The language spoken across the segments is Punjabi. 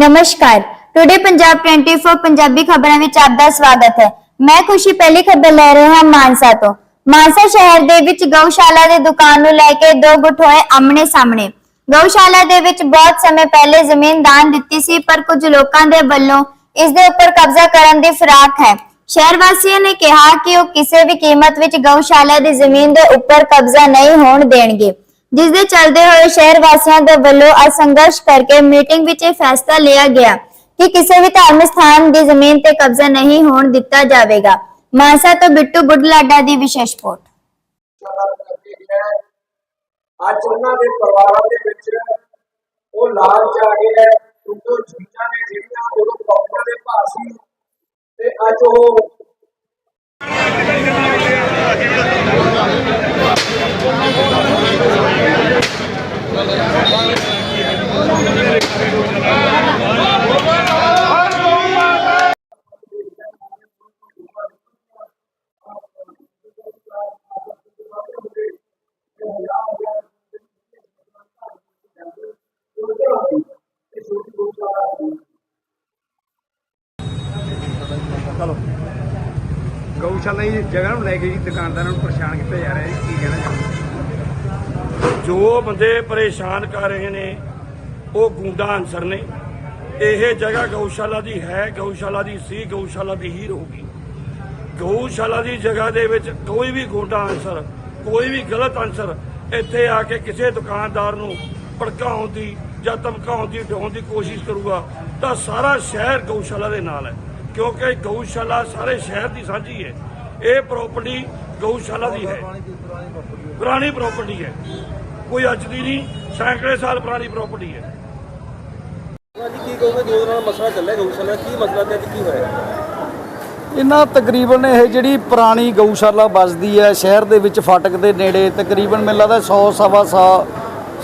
ਨਮਸਕਾਰ। ਟੁਡੇ ਪੰਜਾਬ 24 ਪੰਜਾਬੀ ਖਬਰਾਂ ਵਿੱਚ ਆਪ ਸਵਾਗਤ ਹੈ। ਮੈਂ ਖੁਸ਼ੀ ਪਹਿਲੀ ਖਬਰ ਲੈ ਰਹੀ ਹਾਂ ਮਾਨਸਾ ਤੋਂ। ਮਾਨਸਾ ਸ਼ਹਿਰ ਦੇ ਵਿੱਚ ਗਊਸ਼ਾਲਾ ਦੀ ਦੁਕਾਨ ਨੂੰ ਲੈ ਕੇ ਦੋ ਗੁੱਟ ਹੋਏ ਆਮਣੇ ਸਾਹਮਣੇ। ਗਊਸ਼ਾਲਾ ਦੇ ਵਿੱਚ ਬਹੁਤ ਸਮੇਂ ਪਹਿਲੇ ਜ਼ਮੀਨ ਦਾਨ ਦਿੱਤੀ ਸੀ, ਪਰ ਕੁਝ ਲੋਕਾਂ ਦੇ ਵੱਲੋਂ ਇਸ ਦੇ ਉੱਪਰ ਕਬਜ਼ਾ ਕਰਨ ਦੀ ਫਿਰਾਕ ਹੈ। ਸ਼ਹਿਰ ਵਾਸੀਆਂ ਨੇ ਕਿਹਾ ਕਿ ਉਹ ਕਿਸੇ ਵੀ ਕੀਮਤ ਵਿੱਚ ਗਊਸ਼ਾਲਾ ਦੀ ਜ਼ਮੀਨ ਦੇ ਉੱਪਰ ਕਬਜ਼ਾ ਨਹੀਂ ਹੋਣ ਦੇਣਗੇ। ਜਿਸ ਦੇ ਚੱਲਦੇ ਹੋਏ ਸ਼ਹਿਰ ਵਾਸੀਆਂ ਦੇ ਵੱਲੋਂ ਅੱਜ ਸੰਘਰਸ਼ ਕਰਕੇ ਮੀਟਿੰਗ ਵਿੱਚ ਇਹ ਫੈਸਲਾ ਲਿਆ ਗਿਆ ਕਿ ਕਿਸੇ ਵੀ ਧਾਰਮਿਕ ਸਥਾਨ ਦੀ ਜ਼ਮੀਨ ਤੇ ਕਬਜ਼ਾ ਨਹੀਂ ਹੋਣ ਦਿੱਤਾ ਜਾਵੇਗਾ। ਮਾਨਸਾ ਤੋਂ ਬਿੱਟੂ ਬੁੱਢਲਾਡਾ ਦੀ ਵਿਸ਼ੇਸ਼ ਰਿਪੋਰਟ। ਅੱਜ ਉਹਨਾਂ ਦੇ ਪਰਿਵਾਰਾਂ ਦੇ ਵਿੱਚ ਉਹ ਲਾਲਚ ਆ ਗਿਆ ਕਿਉਂਕਿ ਉਹ ਚੀਜ਼ਾਂ ਨੇ ਜਿਹੜੀਆਂ ਉਦੋਂ ਕੌਮਾਂ ਦੇ ਭਾਅ ਸੀ ਤੇ ਅੱਜ ਉਹ ਚਲੋ ਗਊਸ਼ਾਲਾ ਦੀ ਜਗ੍ਹਾ ਨੂੰ ਲੈ ਕੇ ਜੀ ਦੁਕਾਨਦਾਰਾਂ ਨੂੰ ਪਰੇਸ਼ਾਨ ਕੀਤਾ ਜਾ ਰਿਹਾ ਜੀ, ਕੀ ਕਹਿਣਾ ਚਾਹੁੰਦੇ ਜੋ ਬੰਦੇ ਪਰੇਸ਼ਾਨ ਕਰ ਰਹੇ ਨੇ, ਉਹ ਗੁੰਡਾ ਅਨਸਰ ਨੇ। ਇਹ ਜਗ੍ਹਾ ਗਊਸ਼ਾਲਾ ਦੀ ਹੈ, ਗਊਸ਼ਾਲਾ ਦੀ ਸੀ, ਗਊਸ਼ਾਲਾ ਦੀ ਹੀ ਰਹੂਗੀ। ਗਊਸ਼ਾਲਾ ਦੀ ਜਗ੍ਹਾ ਦੇ ਵਿੱਚ ਕੋਈ ਵੀ ਗੁੰਡਾ ਅਨਸਰ, ਕੋਈ ਵੀ ਗਲਤ ਅਨਸਰ ਇੱਥੇ ਆ ਕੇ ਕਿਸੇ ਦੁਕਾਨਦਾਰ ਨੂੰ ਭੜਕਾਉਣ ਦੀ ਜਾਂ ਧਮਕਾਉਣ ਦੀ, ਡਾਉਣ ਦੀ ਕੋਸ਼ਿਸ਼ ਕਰੂਗਾ, ਤਾਂ ਸਾਰਾ ਸ਼ਹਿਰ ਗਊਸ਼ਾਲਾ ਦੇ ਨਾਲ ਹੈ। ਕਿਉਂਕਿ ਗਊਸ਼ਾਲਾ ਸਾਰੇ ਸ਼ਹਿਰ ਦੀ ਸਾਂਝੀ ਹੈ। ਇਹ ਪ੍ਰਾਪਰਟੀ ਗਊਸ਼ਾਲਾ ਦੀ ਹੈ। ਪੁਰਾਣੀ ਪ੍ਰਾਪਰਟੀ ਹੈ। ਕੋਈ ਅੱਜ ਦੀ ਨਹੀਂ ਸੈਂਕੜੇ ਸਾਲ ਪੁਰਾਣੀ ਪ੍ਰਾਪਰਟੀ ਹੈ। ਅੱਜ ਕੀ ਕਹੋਗੇ? ਦੋ ਦਿਨਾਂ ਦਾ ਮਸਲਾ ਚੱਲਿਆ ਗਊਸ਼ਾਲਾ। ਕੀ ਮਸਲਾ ਤੇ ਅੱਜ ਕੀ ਹੋਇਆ? ਇਹਨਾਂ ਤਕਰੀਬਨ ਇਹ ਜਿਹੜੀ ਪੁਰਾਣੀ ਗਊਸ਼ਾਲਾ ਵੱਸਦੀ ਹੈ ਸ਼ਹਿਰ ਦੇ ਵਿੱਚ ਫਾਟਕ ਦੇ ਨੇੜੇ ਤਕਰੀਬਨ ਮੈਨੂੰ ਲੱਗਦਾ 100 ਸਵਾ ਸਾ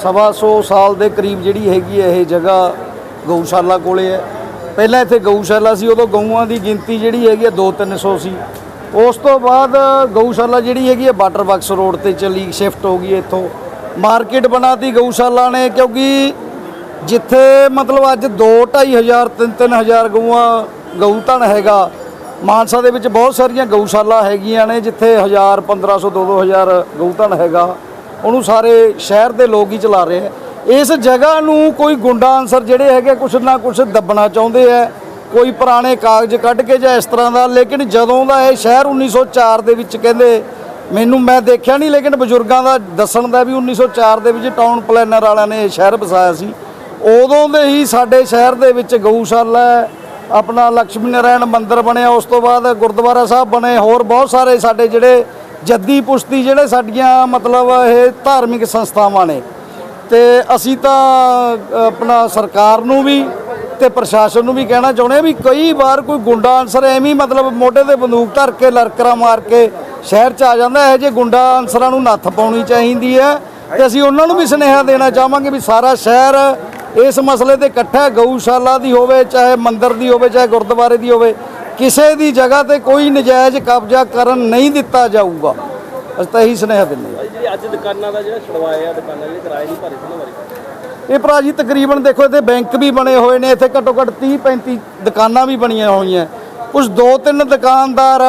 ਸਵਾ ਸੌ ਸਾਲ ਦੇ ਕਰੀਬ ਜਿਹੜੀ ਹੈਗੀ ਹੈ ਇਹ ਜਗ੍ਹਾ ਗਊਸ਼ਾਲਾ ਕੋਲੇ ਹੈ। ਪਹਿਲਾਂ ਇੱਥੇ ਗਊਸ਼ਾਲਾ ਸੀ, ਉਦੋਂ ਗਊਆਂ ਦੀ ਗਿਣਤੀ ਜਿਹੜੀ ਹੈਗੀ ਹੈ 2-300 ਸੀ ਉਸ ਤੋਂ ਬਾਅਦ ਗਊਸ਼ਾਲਾ ਜਿਹੜੀ ਹੈਗੀ ਹੈ ਵਾਟਰ ਬਾਕਸ ਰੋਡ ਤੇ ਚਲੀ ਸ਼ਿਫਟ ਹੋ ਗਈ ਇੱਥੋਂ। ਮਾਰਕੀਟ ਬਣਾਤੀ ਗਊਸ਼ਾਲਾ ਨੇ, ਕਿਉਂਕਿ ਜਿੱਥੇ ਮਤਲਬ ਅੱਜ 2 ਹਜ਼ਾਰ 3 ਹਜ਼ਾਰ ਗਊਆਂ, ਗਊ ਧਨ ਹੈਗਾ, ਮਾਨਸਾ ਦੇ ਵਿੱਚ ਬਹੁਤ ਸਾਰੀਆਂ ਗਊਸ਼ਾਲਾ ਹੈਗੀਆਂ ਨੇ, ਜਿੱਥੇ 1000 1500 2000 ਗਊ ਧਨ ਹੈਗਾ। ਉਹਨੂੰ ਸਾਰੇ ਸ਼ਹਿਰ ਦੇ ਲੋਕ ਹੀ ਚਲਾ ਰਹੇ ਆ ਇਸ ਜਗ੍ਹਾ ਨੂੰ ਕੋਈ ਗੁੰਡਾ ਅਨਸਰ ਜਿਹੜੇ ਹੈਗੇ ਕੁਛ ਨਾ ਕੁਛ ਦੱਬਣਾ ਚਾਹੁੰਦੇ ਆ। ਕੋਈ ਪੁਰਾਣੇ ਕਾਗਜ਼ ਕੱਢ ਕੇ ਜਾਂ ਇਸ ਤਰ੍ਹਾਂ ਦਾ, ਲੇਕਿਨ ਜਦੋਂ ਦਾ ਇਹ ਸ਼ਹਿਰ 1904 ਦੇ ਵਿੱਚ ਕਹਿੰਦੇ, ਮੈਨੂੰ ਮੈਂ ਦੇਖਿਆ ਨਹੀਂ, ਲੇਕਿਨ ਬਜ਼ੁਰਗਾਂ ਦਾ ਦੱਸਣ ਦਾ ਵੀ 1904 ਦੇ ਵਿੱਚ ਟਾਊਨ ਪਲੈਨਰ ਵਾਲਿਆਂ ਨੇ ਇਹ ਸ਼ਹਿਰ ਵਸਾਇਆ ਸੀ। ਉਦੋਂ ਦੇ ਹੀ ਸਾਡੇ ਸ਼ਹਿਰ ਦੇ ਵਿੱਚ ਗਊਸ਼ਾਲਾ ਹੈ ਆਪਣਾ ਲక్ష్ਮੀ ਨਾਰਾਇਣ ਮੰਦਿਰ ਬਣਿਆ, ਉਸ ਤੋਂ ਬਾਅਦ ਗੁਰਦੁਆਰਾ ਸਾਹਿਬ ਬਣੇ, ਹੋਰ ਬਹੁਤ ਸਾਰੇ ਸਾਡੇ ਜਿਹੜੇ ਜੱਦੀ ਪੁਸ਼ਤੀ ਜਿਹੜੇ ਸਾਡੀਆਂ ਮਤਲਬ ਇਹ ਧਾਰਮਿਕ ਸੰਸਥਾਵਾਂ ਨੇ। ਤੇ ਅਸੀਂ ਤਾਂ ਆਪਣਾ ਸਰਕਾਰ ਨੂੰ ਵੀ ਤੇ ਪ੍ਰਸ਼ਾਸਨ ਨੂੰ ਵੀ ਕਹਿਣਾ ਚਾਹੁੰਦੇ ਆ ਵੀ ਕਈ ਵਾਰ ਕੋਈ ਗੁੰਡਾ ਅਨਸਰ ਐਵੇਂ ਮਤਲਬ ਮੋਢੇ ਤੇ ਬੰਦੂਕ ਧਰ ਕੇ ਲਰਕਰਾ ਮਾਰ ਕੇ ਸ਼ਹਿਰ 'ਚ ਆ ਜਾਂਦਾ, ਇਹ ਜੇ ਗੁੰਡਾ ਅਨਸਰਾਂ ਨੂੰ ਨੱਥ ਪਾਉਣੀ ਚਾਹੀਦੀ ਹੈ। ਤੇ ਅਸੀਂ ਉਹਨਾਂ ਨੂੰ ਵੀ ਸੁਨੇਹਾ ਦੇਣਾ ਚਾਹਾਂਗੇ ਵੀ ਸਾਰਾ ਸ਼ਹਿਰ ਇਸ ਮਸਲੇ ਤੇ ਇਕੱਠਾ ਗਊਸ਼ਾਲਾ ਦੀ ਹੋਵੇ, ਚਾਹੇ ਮੰਦਿਰ ਦੀ ਹੋਵੇ, ਚਾਹੇ ਗੁਰਦੁਆਰੇ ਦੀ ਹੋਵੇ, ਕਿਸੇ ਦੀ ਜਗ੍ਹਾ ਤੇ ਕੋਈ ਨਜਾਇਜ਼ ਕਬਜ਼ਾ ਕਰਨ ਨਹੀਂ ਦਿੱਤਾ ਜਾਊਗਾ। ਅਸੀਂ ਤਾਂ ਇਹੀ ਸੁਨੇਹਾ ਦਿੰਦੇ ਹਾਂ। ਭਾਈ ਜਿਹੜੀ ਅੱਜ ਦੁਕਾਨਾਂ ਦਾ ਜਿਹੜਾ ਛੁਡਵਾਇਆ ਦੁਕਾਨਾਂ ਜਿਹੜੇ ਕਿਰਾਏ ਨਹੀਂ ਭਰੇ ਉਹਨਾਂ ਬਾਰੇ ਇਹ ਭਰਾ ਜੀ ਤਕਰੀਬਨ ਦੇਖੋ ਇੱਥੇ ਬੈਂਕ ਵੀ ਬਣੇ ਹੋਏ ਨੇ ਇੱਥੇ ਘੱਟੋ ਘੱਟ 30 35 ਦੁਕਾਨਾਂ ਵੀ ਬਣੀਆਂ ਹੋਈਆਂ। ਕੁਝ ਦੋ ਤਿੰਨ ਦੁਕਾਨਦਾਰ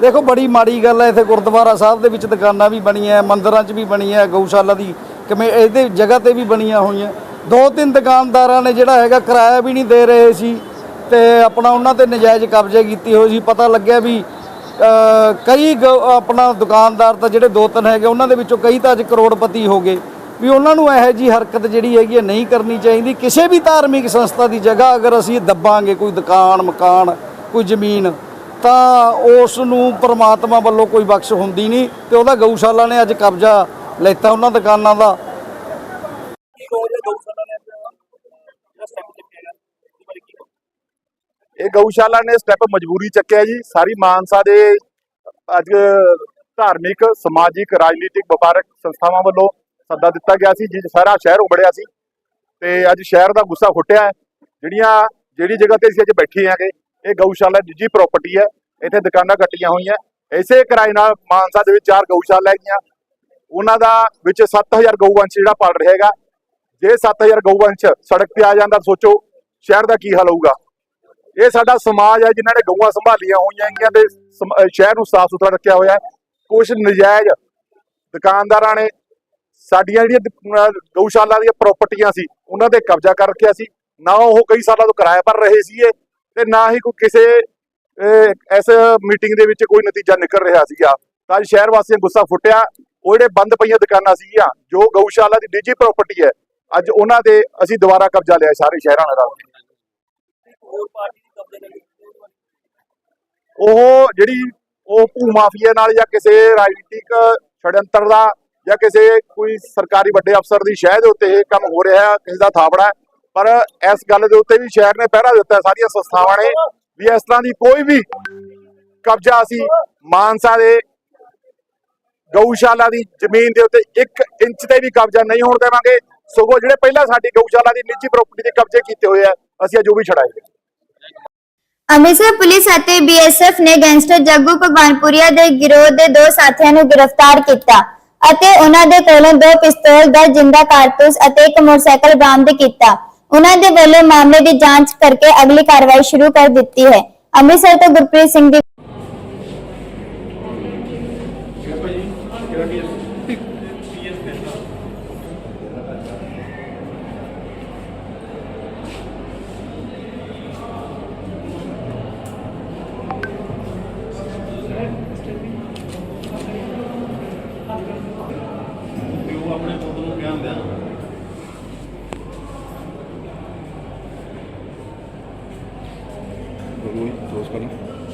ਦੇਖੋ ਬੜੀ ਮਾੜੀ ਗੱਲ ਹੈ ਇੱਥੇ ਗੁਰਦੁਆਰਾ ਸਾਹਿਬ ਦੇ ਵਿੱਚ ਦੁਕਾਨਾਂ ਵੀ ਬਣੀਆਂ ਮੰਦਿਰਾਂ 'ਚ ਵੀ ਬਣੀਆਂ ਗਊਸ਼ਾਲਾ ਦੀ ਕਮੇ ਇਹਦੇ ਜਗ੍ਹਾ ਤੇ ਵੀ ਬਣੀਆਂ ਹੋਈਆਂ। ਦੋ ਤਿੰਨ ਦੁਕਾਨਦਾਰਾਂ ਨੇ ਜਿਹੜਾ ਹੈਗਾ ਕਿਰਾਇਆ ਵੀ ਨਹੀਂ ਦੇ ਰਹੇ ਸੀ ਤੇ ਆਪਣਾ ਉਹਨਾਂ ਤੇ ਨਜਾਇਜ਼ ਕਬਜ਼ੇ ਕੀਤੀ ਹੋਈ ਸੀ। ਪਤਾ ਲੱਗਿਆ ਵੀ ਕਈ ਗ- ਆਪਣਾ ਦੁਕਾਨਦਾਰ ਤਾਂ ਜਿਹੜੇ ਦੋ ਤਿੰਨ ਹੈਗੇ, ਉਹਨਾਂ ਦੇ ਵਿੱਚੋਂ ਕਈ ਤਾਂ ਅੱਜ ਕਰੋੜਪਤੀ ਹੋ ਗਏ। ਵੀ ਉਹਨਾਂ ਨੂੰ ਇਹੋ ਜੀ ਹਰਕਤ ਜਿਹੜੀ ਹੈਗੀ ਹੈ ਨਹੀਂ ਕਰਨੀ ਚਾਹੀਦੀ। ਕਿਸੇ ਵੀ ਧਾਰਮਿਕ ਸੰਸਥਾ ਦੀ ਜਗ੍ਹਾ ਅਗਰ ਅਸੀਂ ਦੱਬਾਂਗੇ ਕੋਈ ਦੁਕਾਨ, ਮਕਾਨ, ਕੋਈ ਜ਼ਮੀਨ, ਤਾਂ ਉਸ ਨੂੰ ਪ੍ਰਮਾਤਮਾ ਵੱਲੋਂ ਕੋਈ ਬਖਸ਼ ਹੁੰਦੀ ਨਹੀਂ ਤੇ ਉਹਦਾ ਗਊਸ਼ਾਲਾ ਨੇ ਅੱਜ ਕਬਜ਼ਾ ਲੈਤਾ ਉਹਨਾਂ ਦੁਕਾਨਾਂ ਦਾ ਕੀ ਕਹੋਗੇ ਗਊਸ਼ਾਲਾ ਨੇ ਜਿਹੜਾ ਸਟੈਪ ਚੁੱਕਿਆ ਹੈ ਉਹਦੇ ਬਾਰੇ ਕੀ ਕਹੋਗੇ ਇਹ ਗਊਸ਼ਾਲਾ ਨੇ ਸਟੈਪ ਮਜਬੂਰੀ ਚੱਕਿਆ ਜੀ। ਸਾਰੀ ਮਾਨਸਾ ਦੇ ਅੱਜ ਧਾਰਮਿਕ, ਸਮਾਜਿਕ, ਰਾਜਨੀਤਿਕ, ਵਪਾਰਕ ਸੰਸਥਾਵਾਂ ਵੱਲੋਂ ਸੱਦਾ ਦਿੱਤਾ ਗਿਆ ਸੀ, ਜਿਸ ਸਾਰਾ ਸ਼ਹਿਰ ਉਬੜਿਆ ਸੀ। ਤੇ ਅੱਜ ਸ਼ਹਿਰ ਦਾ ਗੁੱਸਾ ਫੁੱਟਿਆ ਹੈ। ਜਿਹੜੀਆਂ, ਜਿਹੜੀ ਜਗ੍ਹਾ ਤੇ ਅਸੀਂ ਅੱਜ ਬੈਠੇ ਆਂਗੇ ਇਹ ਗਊਸ਼ਾਲਾ ਨਿੱਜੀ ਪ੍ਰਾਪਰਟੀ ਹੈ। ਇੱਥੇ ਦੁਕਾਨਾਂ ਕੱਟੀਆਂ ਹੋਈਆਂ। ਇਸੇ ਕਿਰਾਏ ਨਾਲ ਮਾਨਸਾ ਦੇ ਵਿੱਚ ਚਾਰ ਗਊਸ਼ਾਲਾ ਹੈਗੀਆਂ। ਉਹਨਾਂ ਦਾ ਵਿੱਚ 7000 ਗਊਵੰਸ਼ ਜਿਹੜਾ ਪਲ ਰਿਹਾ ਹੈਗਾ। ਜੇ 7000 ਗਊਵੰਸ਼ ਸੜਕ ਤੇ ਆ ਜਾਂਦਾ, ਸੋਚੋ, ਸ਼ਹਿਰ ਦਾ ਕੀ ਹਾਲ ਹੋਊਗਾ? ਇਹ ਸਾਡਾ ਸਮਾਜ ਹੈ, ਜਿਨ੍ਹਾਂ ਨੇ ਗਊਆਂ ਸੰਭਾਲੀਆਂ ਹੋਈਆਂ ਹੈਗੀਆਂ ਤੇ ਸ਼ਹਿਰ ਨੂੰ ਸਾਫ਼ ਸੁਥਰਾ ਰੱਖਿਆ ਹੋਇਆ ਹੈ। ਕੁਝ ਨਜਾਇਜ਼ ਦੁਕਾਨਦਾਰਾਂ ਨੇ ਸਾਡੀਆਂ ਜਿਹੜੀਆਂ ਗਊਸ਼ਾਲਾ ਦੀਆਂ ਪ੍ਰਾਪਰਟੀਆਂ ਸੀ, ਉਹਨਾਂ ਤੇ ਕਬਜ਼ਾ ਕਰ ਰੱਖਿਆ ਸੀ। ਨਾ ਉਹ ਕਈ ਸਾਲਾਂ ਤੋਂ ਕਿਰਾਇਆ ਭਰ ਰਹੇ ਸੀਗੇ ਤੇ ਨਾ ਹੀ ਕੋਈ ਕਿਸੇ ਇਸ ਮੀਟਿੰਗ ਦੇ ਵਿੱਚ ਕੋਈ ਨਤੀਜਾ ਨਿਕਲ ਰਿਹਾ ਸੀਗਾ। ਤਾਂ ਅੱਜ ਸ਼ਹਿਰ ਵਾਸੀਆਂ ਗੁੱਸਾ ਫੁੱਟਿਆ। ਉਹ ਜਿਹੜੇ ਬੰਦ ਪਈਆਂ ਦੁਕਾਨਾਂ ਸੀਗੀਆਂ, ਜੋ ਗਊਸ਼ਾਲਾ ਦੀ ਨਿੱਜੀ ਪ੍ਰਾਪਰਟੀ ਹੈ, ਅੱਜ ਉਹਨਾਂ ਤੇ ਅਸੀਂ ਦੁਬਾਰਾ ਕਬਜ਼ਾ ਲਿਆ ਸਾਰੇ ਸ਼ਹਿਰਾਂ ਨਾਲ ਹੋਰ ਪਾਰਟੀ ਦੀ ਕਬਜ਼ੇ ਲੈ ਲਈ ਉਹ ਜਿਹੜੀ ਉਹ ਭੂ ਮਾਫੀਆ ਨਾਲ ਜਾਂ ਕਿਸੇ ਰਾਜਨੀਤਿਕ ਛੜਯੰਤਰ ਦਾ ਜਾਂ ਕਿਸੇ ਕੋਈ ਸਰਕਾਰੀ ਵੱਡੇ ਅਫਸਰ ਦੀ ਸ਼ਹਿ ਦੇ ਉੱਤੇ ਇਹ ਕੰਮ ਹੋ ਰਿਹਾ ਹੈ, ਕਿਸੇ ਦਾ ਥਾਪੜਾ ਪਰ ਇਸ ਗੱਲ ਦੇ ਉੱਤੇ ਵੀ ਸ਼ਹਿਰ ਨੇ ਪਹਿਰਾ ਦਿੱਤਾ ਸਾਰੀਆਂ ਸੰਸਥਾਵਾਂ ਨੇ ਵੀ ਇਸ ਤਰ੍ਹਾਂ ਦੀ ਕੋਈ ਵੀ ਕਬਜ਼ਾ ਅਸੀਂ ਮਾਨਸਾ ਦੇ ਗਊਸ਼ਾਲਾ ਦੀ ਜ਼ਮੀਨ ਦੇ ਉੱਤੇ 1 ਇੰਚ ਤੇ ਵੀ ਕਬਜ਼ਾ ਨਹੀਂ ਹੋਣ ਦੇਵਾਂਗੇ। ਸਗੋਂ ਜਿਹੜੇ ਪਹਿਲਾਂ ਸਾਡੀ ਗਊਸ਼ਾਲਾ ਦੀ ਨਿੱਜੀ ਪ੍ਰਾਪਰਟੀ ਦੇ ਕਬਜ਼ੇ ਕੀਤੇ ਹੋਏ ਆ, ਅਸੀਂ ਅੱਜ ਉਹ ਵੀ ਛਡਾਏ ਅੰਮ੍ਰਿਤਸਰ ਪੁਲਿਸ ਅਤੇ ਬੀਐਸਐਫ ਨੇ ਗੈਂਗਸਟਰ ਜੱਗੂ ਭਗਵਾਨਪੁਰੀਆ ਦੇ ਗਿਰੋਹ ਦੇ ਦੋ ਸਾਥੀਆਂ ਨੂੰ ਗ੍ਰਿਫਤਾਰ ਕੀਤਾ ਅਤੇ ਉਹਨਾਂ ਦੇ ਕੋਲੋਂ ਦੋ ਪਿਸਤੌਲ, ਦਾ ਜਿੰਦਾ ਕਾਰਤੂਸ ਅਤੇ ਇੱਕ ਮੋਟਰਸਾਈਕਲ ਬਰਾਮਦ ਕੀਤਾ। ਉਹਨਾਂ ਦੇ ਵੱਲੋਂ ਮਾਮਲੇ ਦੀ ਜਾਂਚ ਕਰਕੇ ਅਗਲੀ ਕਾਰਵਾਈ ਸ਼ੁਰੂ ਕਰ ਦਿੱਤੀ ਹੈ। ਅੰਮ੍ਰਿਤਸਰ ਤੋਂ ਗੁਰਪ੍ਰੀਤ ਸਿੰਘ ਦੀ ਜੀ ਡਿਫਰੈਂਟ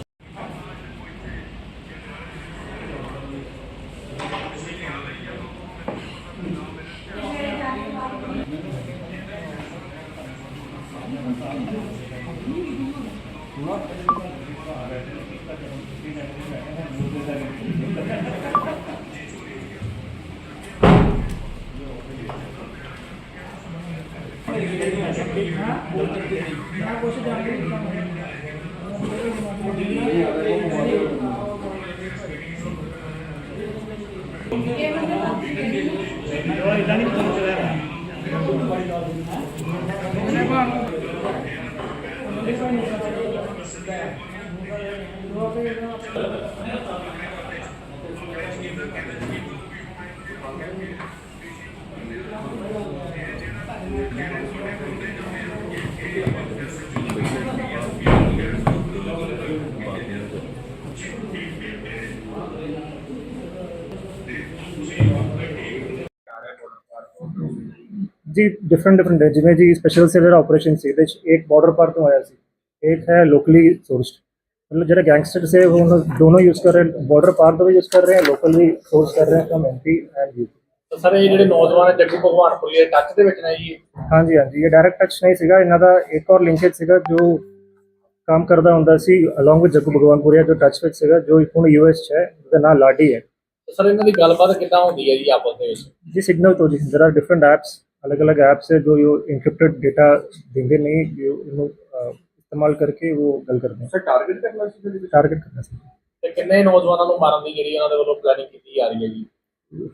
ਡਿਫਰੈਂਟ ਹੈ ਜਿਵੇਂ ਜੀ ਸਪੈਸ਼ਲ ਸੇਲਰ ਆਪਰੇਸ਼ਨ ਸੀ ਇਹਦੇ 'ਚ ਇੱਕ ਬਾਰਡਰ ਪਾਰ ਤੋਂ ਆਇਆ ਸੀ ਇੱਕ ਹੈ ਲੋਕਲੀ ਸੋਰਸਡ ਮਤਲਬ ਜਿਹੜਾ ਗੈਂਗਸਟਰ ਸੇ ਉਹ ਉਹਨਾਂ ਦੋਨੋਂ ਯੂਜ਼ ਕਰ ਰਹੇ ਬਾਰਡਰ ਪਾਰ ਤੋਂ ਵੀ ਯੂਜ਼ ਕਰ ਰਹੇ ਹੈ ਲੋਕਲ ਵੀ ਸੋਰਸ ਕਰ ਰਹੇ ਹੈ ਫਰਮ ਐਮਪੀ ਐਂਡ ਯੂ ਤਾਂ ਸਰ ਇਹ ਜਿਹੜੇ ਨੌਜਵਾਨ ਜੱਗੂ ਭਗਵਾਨਪੁਰੀ ਦੇ ਟੱਚ ਦੇ ਵਿੱਚ ਨੇ ਜੀ ਹਾਂਜੀ ਹਾਂਜੀ ਇਹ ਡਾਇਰੈਕਟ ਟੱਚ ਨਹੀਂ ਸੀਗਾ ਇਹਨਾਂ ਦਾ ਇੱਕ ਔਰ ਲਿੰਕੇਜ ਸੀਗਾ ਜੋ ਕੰਮ ਕਰਦਾ ਹੁੰਦਾ ਸੀ ਅਲੋਂਗ ਵਿਦ ਜੱਗੂ ਭਗਵਾਨਪੁਰੀਆ ਜੋ ਟੱਚ ਵਿੱਚ ਸੀਗਾ ਜੋ ਹੁਣ ਯੂਐਸ 'ਚ ਹੈ ਉਹਦਾ ਨਾਮ ਲਾਡੀ ਹੈ ਤਾਂ ਸਰ ਇਹਨਾਂ ਦੀ ਗੱਲਬਾਤ ਕਿੱਦਾਂ ਹੁੰਦੀ ਹੈ ਜੀ ਆਪਸ ਦੇ ਵਿੱਚ जी सिग्नल तो जी देर आर डिफरेंट ऐप्स अलग अलग ऐप्स है जो ये इंक्रिप्टेड डेटा देंगे नहीं जो इन्हों अ, इस्तेमाल करके वो गल करते हैं सर ਟਾਰਗੇਟ ਤੱਕ ਲੱਗ ਸੀ ਟਾਰਗੇਟ ਕਰਨਾ ਸੀ ਤੇ ਕਿੰਨੇ ਨੌਜਵਾਨਾਂ ਨੂੰ ਮਾਰਨ ਦੀ ਜਿਹੜੀ ਉਹਨਾਂ ਦੇ ਵੱਲੋਂ ਪਲੈਨਿੰਗ ਕੀਤੀ ਜਾ ਰਹੀ ਹੈ ਜੀ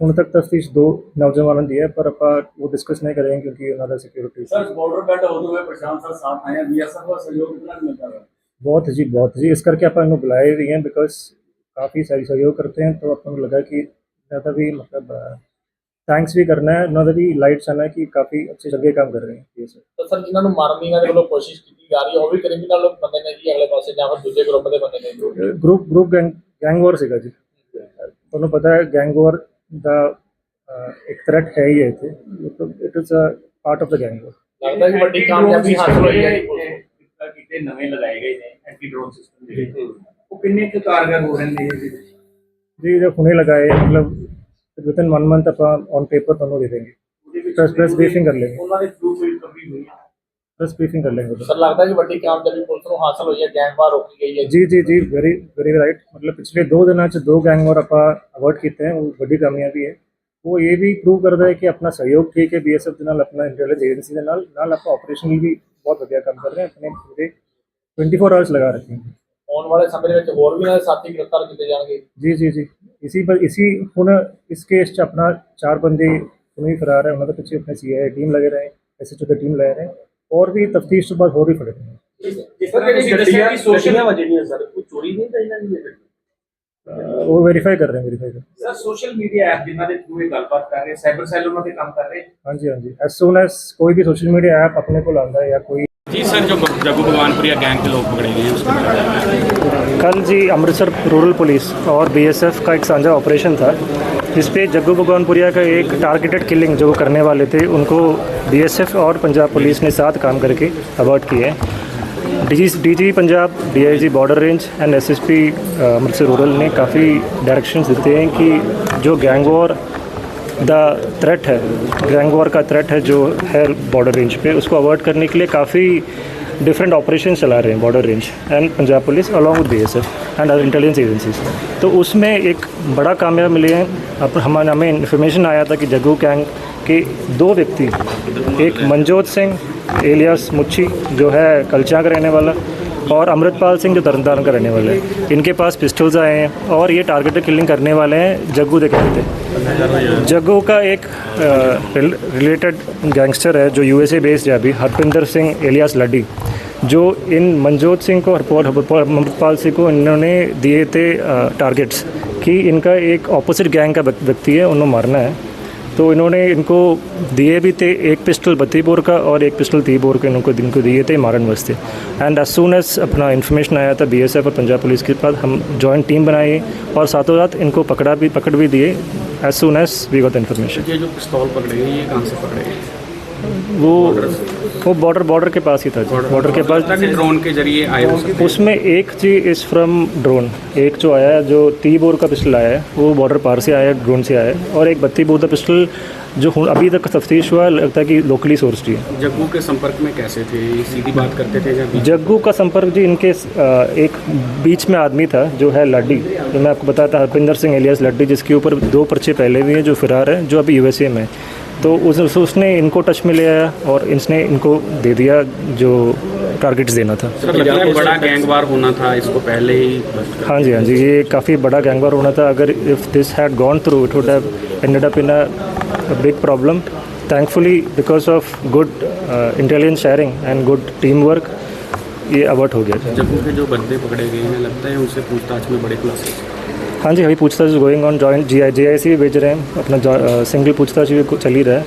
ਹੁਣ ਤੱਕ ਤਫਤੀਸ਼ ਦੋ ਨੌਜਵਾਨਾਂ ਦੀ ਹੈ ਪਰ ਆਪਾਂ ਉਹ ਡਿਸਕਸ ਨਹੀਂ ਕਰਾਂਗੇ ਕਿਉਂਕਿ ਉਹਨਾਂ ਦਾ ਸਿਕਿਉਰਿਟੀ सर बॉर्डर कट होते हुए प्रशांत सर साथ आए हैं बीएसएफ का सहयोग कितना मिलता है बहुत जी बहुत जी इस करके अपन इन्हों बुलाए भी हैं बिकॉज काफ़ी सारी सहयोग करते हैं तो अपन को लगा कि ज़्यादा भी मतलब अ, ਥੈਂਕਸ ਵੀ ਕਰਨਾ ਹੈ। ਉਹਨਾਂ ਦਾ ਵੀ ਲਾਈਟਸ ਹਨ ਕਿ ਕਾਫੀ ਅੱਛੇ ਚੰਗੇ ਕੰਮ ਕਰ ਰਹੇ ਨੇ। ਸਰ ਤਾਂ ਸਰ ਜਿਨ੍ਹਾਂ ਨੂੰ ਮਾਰਨ ਦੀ ਇਹਨਾਂ ਦੇ ਵੱਲੋਂ ਕੋਸ਼ਿਸ਼ ਕੀਤੀ ਜਾ ਰਹੀ ਹੈ ਉਹ ਵੀ ਕ੍ਰਿਮੀਨਲ ਬੰਦੇ ਨੇ ਜੀ ਅਗਲੇ ਪਾਸੇ ਜਾਂ ਫਿਰ ਦੂਜੇ ਗਰੁੱਪ ਦੇ ਬੰਦੇ ਨੇ group group gang gang war ਸੀਗਾ ਜੀ। ਤੁਹਾਨੂੰ ਪਤਾ ਹੈ ਗੈਂਗ ਵਾਰ ਦਾ ਇੱਕ ਥ੍ਰੈਟ ਹੈ ਹੀ ਹੈ ਇੱਥੇ। ਮਤਲਬ it is a part of the gang war ਲੱਗਦਾ ਕਿ ਵੱਡੀ ਕਾਮਯਾਬੀ ਹਾਸਲ ਹੋਈ ਹੈ ਇਸ ਕਿਤੇ ਨਵੇਂ ਲਗਾਏ ਗਏ ਨੇ ਐਂਟੀ ਡਰੋਨ ਸਿਸਟਮ ਦੇ ਉਹ ਕਿੰਨੇ ਕੁ ਕਾਰਗਰ ਹੋ ਰਹੇ ਨੇ ਜੀ? ਜੀ ਹੁਣੇ ਲਗਾਏ ਮਤਲਬ ਵਿਦ ਇਨ 1 ਮੰਥ ਆਪਾਂ ਔਨ ਪੇਪਰ ਤੁਹਾਨੂੰ ਦੇ ਦੇंगे ਪ੍ਰੈਸ ਪ੍ਰੈਸ ਬਰੀਫਿੰਗ ਕਰ ਲੈਂਗੇ ਉਹਨਾਂ ਦੇ ਥਰੂ ਕੋਈ ਕਮੀ ਹੋਈ ਹੈ। ਪ੍ਰੈਸ ਬਰੀਫਿੰਗ ਕਰ ਲੈਂਗੇ ਸਰ ਲੱਗਦਾ ਕਿ ਵੱਡੀ ਕਾਮਯਾਬੀ ਪੁਲਿਸ ਨੂੰ ਹਾਸਲ ਹੋਈ ਹੈ ਗੈਂਗਵਾਰ ਰੋਕੀ ਗਈ ਹੈ। ਜੀ ਜੀ ਜੀ ਵੈਰੀ ਵੈਰੀ ਰਾਈਟ ਮਤਲਬ ਪਿਛਲੇ 2 ਦਿਨਾਂ ਚ ਦੋ ਗੈਂਗ ਵਾਰ ਆਪਾਂ ਅਵੋਇਡ ਕੀਤੇ ਹਨ ਉਹ ਵੱਡੀ ਕਾਮਯਾਬੀ ਹੈ। ਉਹ ਇਹ ਵੀ ਪ੍ਰੂਵ ਕਰਦਾ ਹੈ ਕਿ ਆਪਣਾ ਸਹਿਯੋਗ ਠੀਕ ਹੈ ਬੀਐਸਐਫ ਦੇ ਨਾਲ ਆਪਣਾ ਇੰਟੈਲੀਜੈਂਸ ਏਜੰਸੀ ਦੇ ਨਾਲ। ਨਾਲ ਆਪਾਂ ਆਪਰੇਸ਼ਨਲ ਵੀ ਬਹੁਤ ਵਧੀਆ ਕੰਮ ਕਰ ਰਹੇ ਹਾਂ ਆਪਣੇ ਪੂਰੇ 24 ਆਵਰਸ ਲਗਾ ਰੱਖੇ हैं ਆਉਣ ਵਾਲੇ ਸਮੇਂ ਦੇ ਵਿੱਚ ਹੋਰ ਵੀ ਇਹਨਾਂ ਦੇ ਸਾਥੀ ਗ੍ਰਿਫਤਾਰ ਕੀਤੇ ਜਾਣਗੇ जी जी जी इसी पर इसी ਹੁਣ ਇਸ ਕੇਸ ਚ ਆਪਣਾ ਚਾਰ ਬੰਦੇ ਹੁਣੇ ਹੀ ਫਰਾਰ ਹੈ ਉਹਨਾਂ ਦੇ ਪਿੱਛੇ ਆਪਣੇ ਸੀਆਈ ਟੀਮ ਲਗੇ ਰਹੇ ਐਸਐਚਓ ਦੀ ਟੀਮ ਲੈ ਰਹੇ और भी तफ्तीश के बाद और भी फड़े ਜਿਸ ਤਰ੍ਹਾਂ ਤੁਸੀਂ ਦੱਸਿਆ ਕਿ ਸੋਸ਼ਲ ਵਜਣੀਆਂ ਸਰ ਕੋਈ ਚੋਰੀ ਨਹੀਂ ਤਾਂ ਇਹਨਾਂ ਦੀ ਇਹ वो वेरीफाई कर रहे हैं वेरीफाई कर रहे ਸਰ ਸੋਸ਼ਲ ਮੀਡੀਆ ਐਪ ਜਿਨ੍ਹਾਂ ਦੇ ਥਰੂ ਇਹ ਗੱਲਬਾਤ ਕਰ ਰਹੇ ਸਾਈਬਰ ਸੈੱਲ ਉਹਨਾਂ ਤੇ ਕੰਮ ਕਰ ਰਹੇ हैं हाँ जी हाँ जी एज सुन एज कोई भी सोशल मीडिया ऐप अपने को लाता है या कोई जी सर, जो जग्गू भगवानपुरिया गैंग के लोग पकड़े गए हैं कल जी अमृतसर रूरल पुलिस और बीएसएफ का एक साझा ऑपरेशन था जिस पे जग्गू भगवानपुरिया का एक टारगेटेड किलिंग जो करने वाले थे, उनको बीएसएफ और पंजाब पुलिस ने साथ काम करके अवॉर्ड किए D DG Punjab DIG border range and SSP Amritsar rural ने काफ़ी डायरेक्शंस देते हैं कि जो गैंग वॉर द थ्रेट है गैंग वॉर का थ्रेट है जो है बॉर्डर रेंज पे। उसको अवॉइड करने के लिए काफ़ी डिफरेंट ऑपरेशन चला रहे हैं border range and Punjab police along with F and other intelligence agencies तो उसमें एक बड़ा कामयाब मिले हैं। अब हमें हमें इन्फॉर्मेशन आया था कि जग्गू गैंग के दो व्यक्ति, एक मनजोत सिंह, एलियास मुच्छी, जो है कलचा का रहने वाला और अमृतपाल सिंह जो तरनतारन का रहने वाले है, इनके पास पिस्टल्स आए हैं और ये टारगेटेड किलिंग करने वाले हैं जग्गू दे कहते जग्गू का एक रिलेटेड गैंगस्टर है जो यूएसए बेस्ड है अभी, हरपिंदर सिंह एलियास लड्डी, जो इन मनजोत सिंह को और अमृतपाल सिंह को इन्होंने दिए थे टारगेट्स कि इनका एक ऑपोजिट गैंग का व्यक्ति है, उन्होंने मारना है। तो इन्होंने इनको दिए भी थे, एक पिस्टल बत्ती बोर का और एक पिस्टल ती बोर के इनको इनको दिए थे मारन वास्ते। एंड एज सुन एज अपना इन्फॉर्मेशन आया था बीएसएफ और पंजाब पुलिस के पास, हम जॉइंट टीम बनाई और साथों साथ इनको पकड़ा भी पकड़ भी दिए as soon as we got information ये जो पिस्तौल पकड़े ये कहाँ से पकड़े वो वो बॉर्डर बॉर्डर के पास ही था बॉर्डर के पास। ड्रोन के ज़रिए आए सकते उसमें एक जी इज़ फ्रॉम ड्रोन एक जो आया है जो ती बोर का पिस्टल आया है वो बॉर्डर पार से आया ड्रोन से आया और एक बत्ती बोर का पिस्टल जो अभी तक तफ्तीश हुआ लगता है कि लोकली सोर्स है जग्गू के संपर्क में कैसे थे? सीधी बात करते थे जग्गू का संपर्क जी इनके एक बीच में आदमी था जो है लड्डी। जो मैं आपको बताया था हरपिंदर सिंह एलियास लड्डी जिसके ऊपर दो पर्चे पहले भी हैं जो फिरार हैं जो अभी यूएसए में है। तो उस उस- उसने इनको टच में ले आया और इसने इनको दे दिया जो टारगेट्स देना था। सर बड़ा गैंगवार होना था इसको पहले ही हाँ जी हाँ जी ये काफ़ी बड़ा गैंगवार होना था। अगर if this had gone through it would have ended up in a big problem thankfully because of good intelligence sharing and good team work ये अवर्ट हो गया जग्गू के जो बंदे पकड़े गए हैं लगता है उनसे पूछताछ में बड़े क्लासेस हाँ जी अभी पूछताछ going on joint G I J I C भी भेज रहे हैं अपना सिंगल पूछताछ भी चल ही रहा है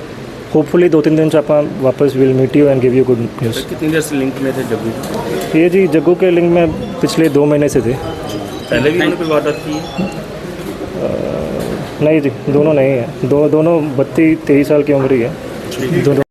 होपफुली दो तीन दिन से आप वापस will meet you and give you good news कितनी देर से लिंक में थे जग्गू ये जी जग्गू के लिंक में पिछले दो महीने से थे पहले भी उन्होंने कोई वारदात की है नहीं जी दोनों नहीं है दो दोनों बत्तीस तेईस साल की उम्र ही है दोनों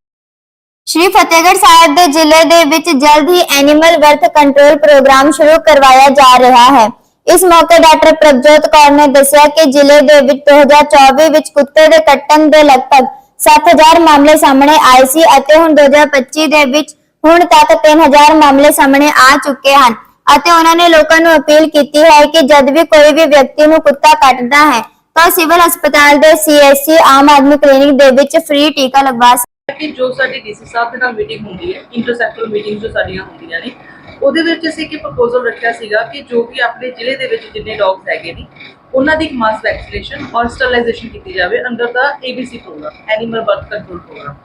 ਸ਼੍ਰੀ ਫਤਿਹਗੜ੍ਹ ਸਾਹਿਬ ਦੇ ਜ਼ਿਲ੍ਹੇ ਦੇ ਵਿੱਚ ਜਲਦ ਹੀ ਐਨੀਮਲ ਬਰਥ ਕੰਟਰੋਲ ਪ੍ਰੋਗਰਾਮ ਸ਼ੁਰੂ ਕਰਵਾਇਆ ਜਾ ਰਿਹਾ ਹੈ ਇਸ ਮੌਕੇ ਡਾਕਟਰ ਪ੍ਰਭਜੋਤ ਕੌਰ ਨੇ ਦੱਸਿਆ ਕਿ ਜ਼ਿਲ੍ਹੇ ਦੇ ਵਿੱਚ 2024 ਵਿੱਚ ਕੁੱਤੇ ਦੇ ਕੱਟਣ ਦੇ ਲਗਭਗ 7000 ਮਾਮਲੇ ਸਾਹਮਣੇ ਆਏ ਸੀ ਅਤੇ ਹੁਣ 2025 ਦੇ ਵਿੱਚ ਹੁਣ ਤੱਕ 3000 ਮਾਮਲੇ ਸਾਹਮਣੇ ਆ ਚੁੱਕੇ ਹਨ ਅਤੇ ਉਹਨਾਂ ਨੇ ਲੋਕਾਂ ਨੂੰ ਅਪੀਲ ਕੀਤੀ ਹੈ ਕਿ ਜਦ ਵੀ ਕੋਈ ਵੀ ਵਿਅਕਤੀ ਨੂੰ ਕੁੱਤਾ ਕੱਟਦਾ ਹੈ, ਤਾਂ ਸਿਵਲ ਹਸਪਤਾਲ ਦੇ ਸੀਐਸਸੀ ਆਮ ਆਦਮੀ ਕਲੀਨਿਕ ਦੇ ਵਿੱਚ ਫ੍ਰੀ ਟੀਕਾ ਲਗਵਾ ਕਿ ਜੋ ਸਾਡੀ ਡੀਸੀ ਸਾਹਿਬ ਦੇ ਨਾਲ ਮੀਟਿੰਗ ਹੁੰਦੀ ਹੈ ਇੰਟਰਸੈਕਟਰ ਮੀਟਿੰਗ ਜੋ ਸਾਡੀਆਂ ਹੁੰਦੀਆਂ ਨੇ ਉਹਦੇ ਵਿੱਚ ਅਸੀਂ ਇੱਕ ਪ੍ਰਪੋਜ਼ਲ ਰੱਖਿਆ ਸੀਗਾ ਕਿ ਜੋ ਕਿ ਆਪਣੇ ਜ਼ਿਲ੍ਹੇ ਦੇ ਵਿੱਚ ਜਿੰਨੇ ਡੌਗਸ ਹੈਗੇ ਨੇ, ਉਹਨਾਂ ਦੀ ਇੱਕ ਮਾਸ ਵੈਕਸੀਨੇਸ਼ਨ ਔਰ ਸਟਰਲਾਈਜੇਸ਼ਨ ਕੀਤੀ ਜਾਵੇ ਅੰਡਰ ਦਾ ABC programme animal birth control programme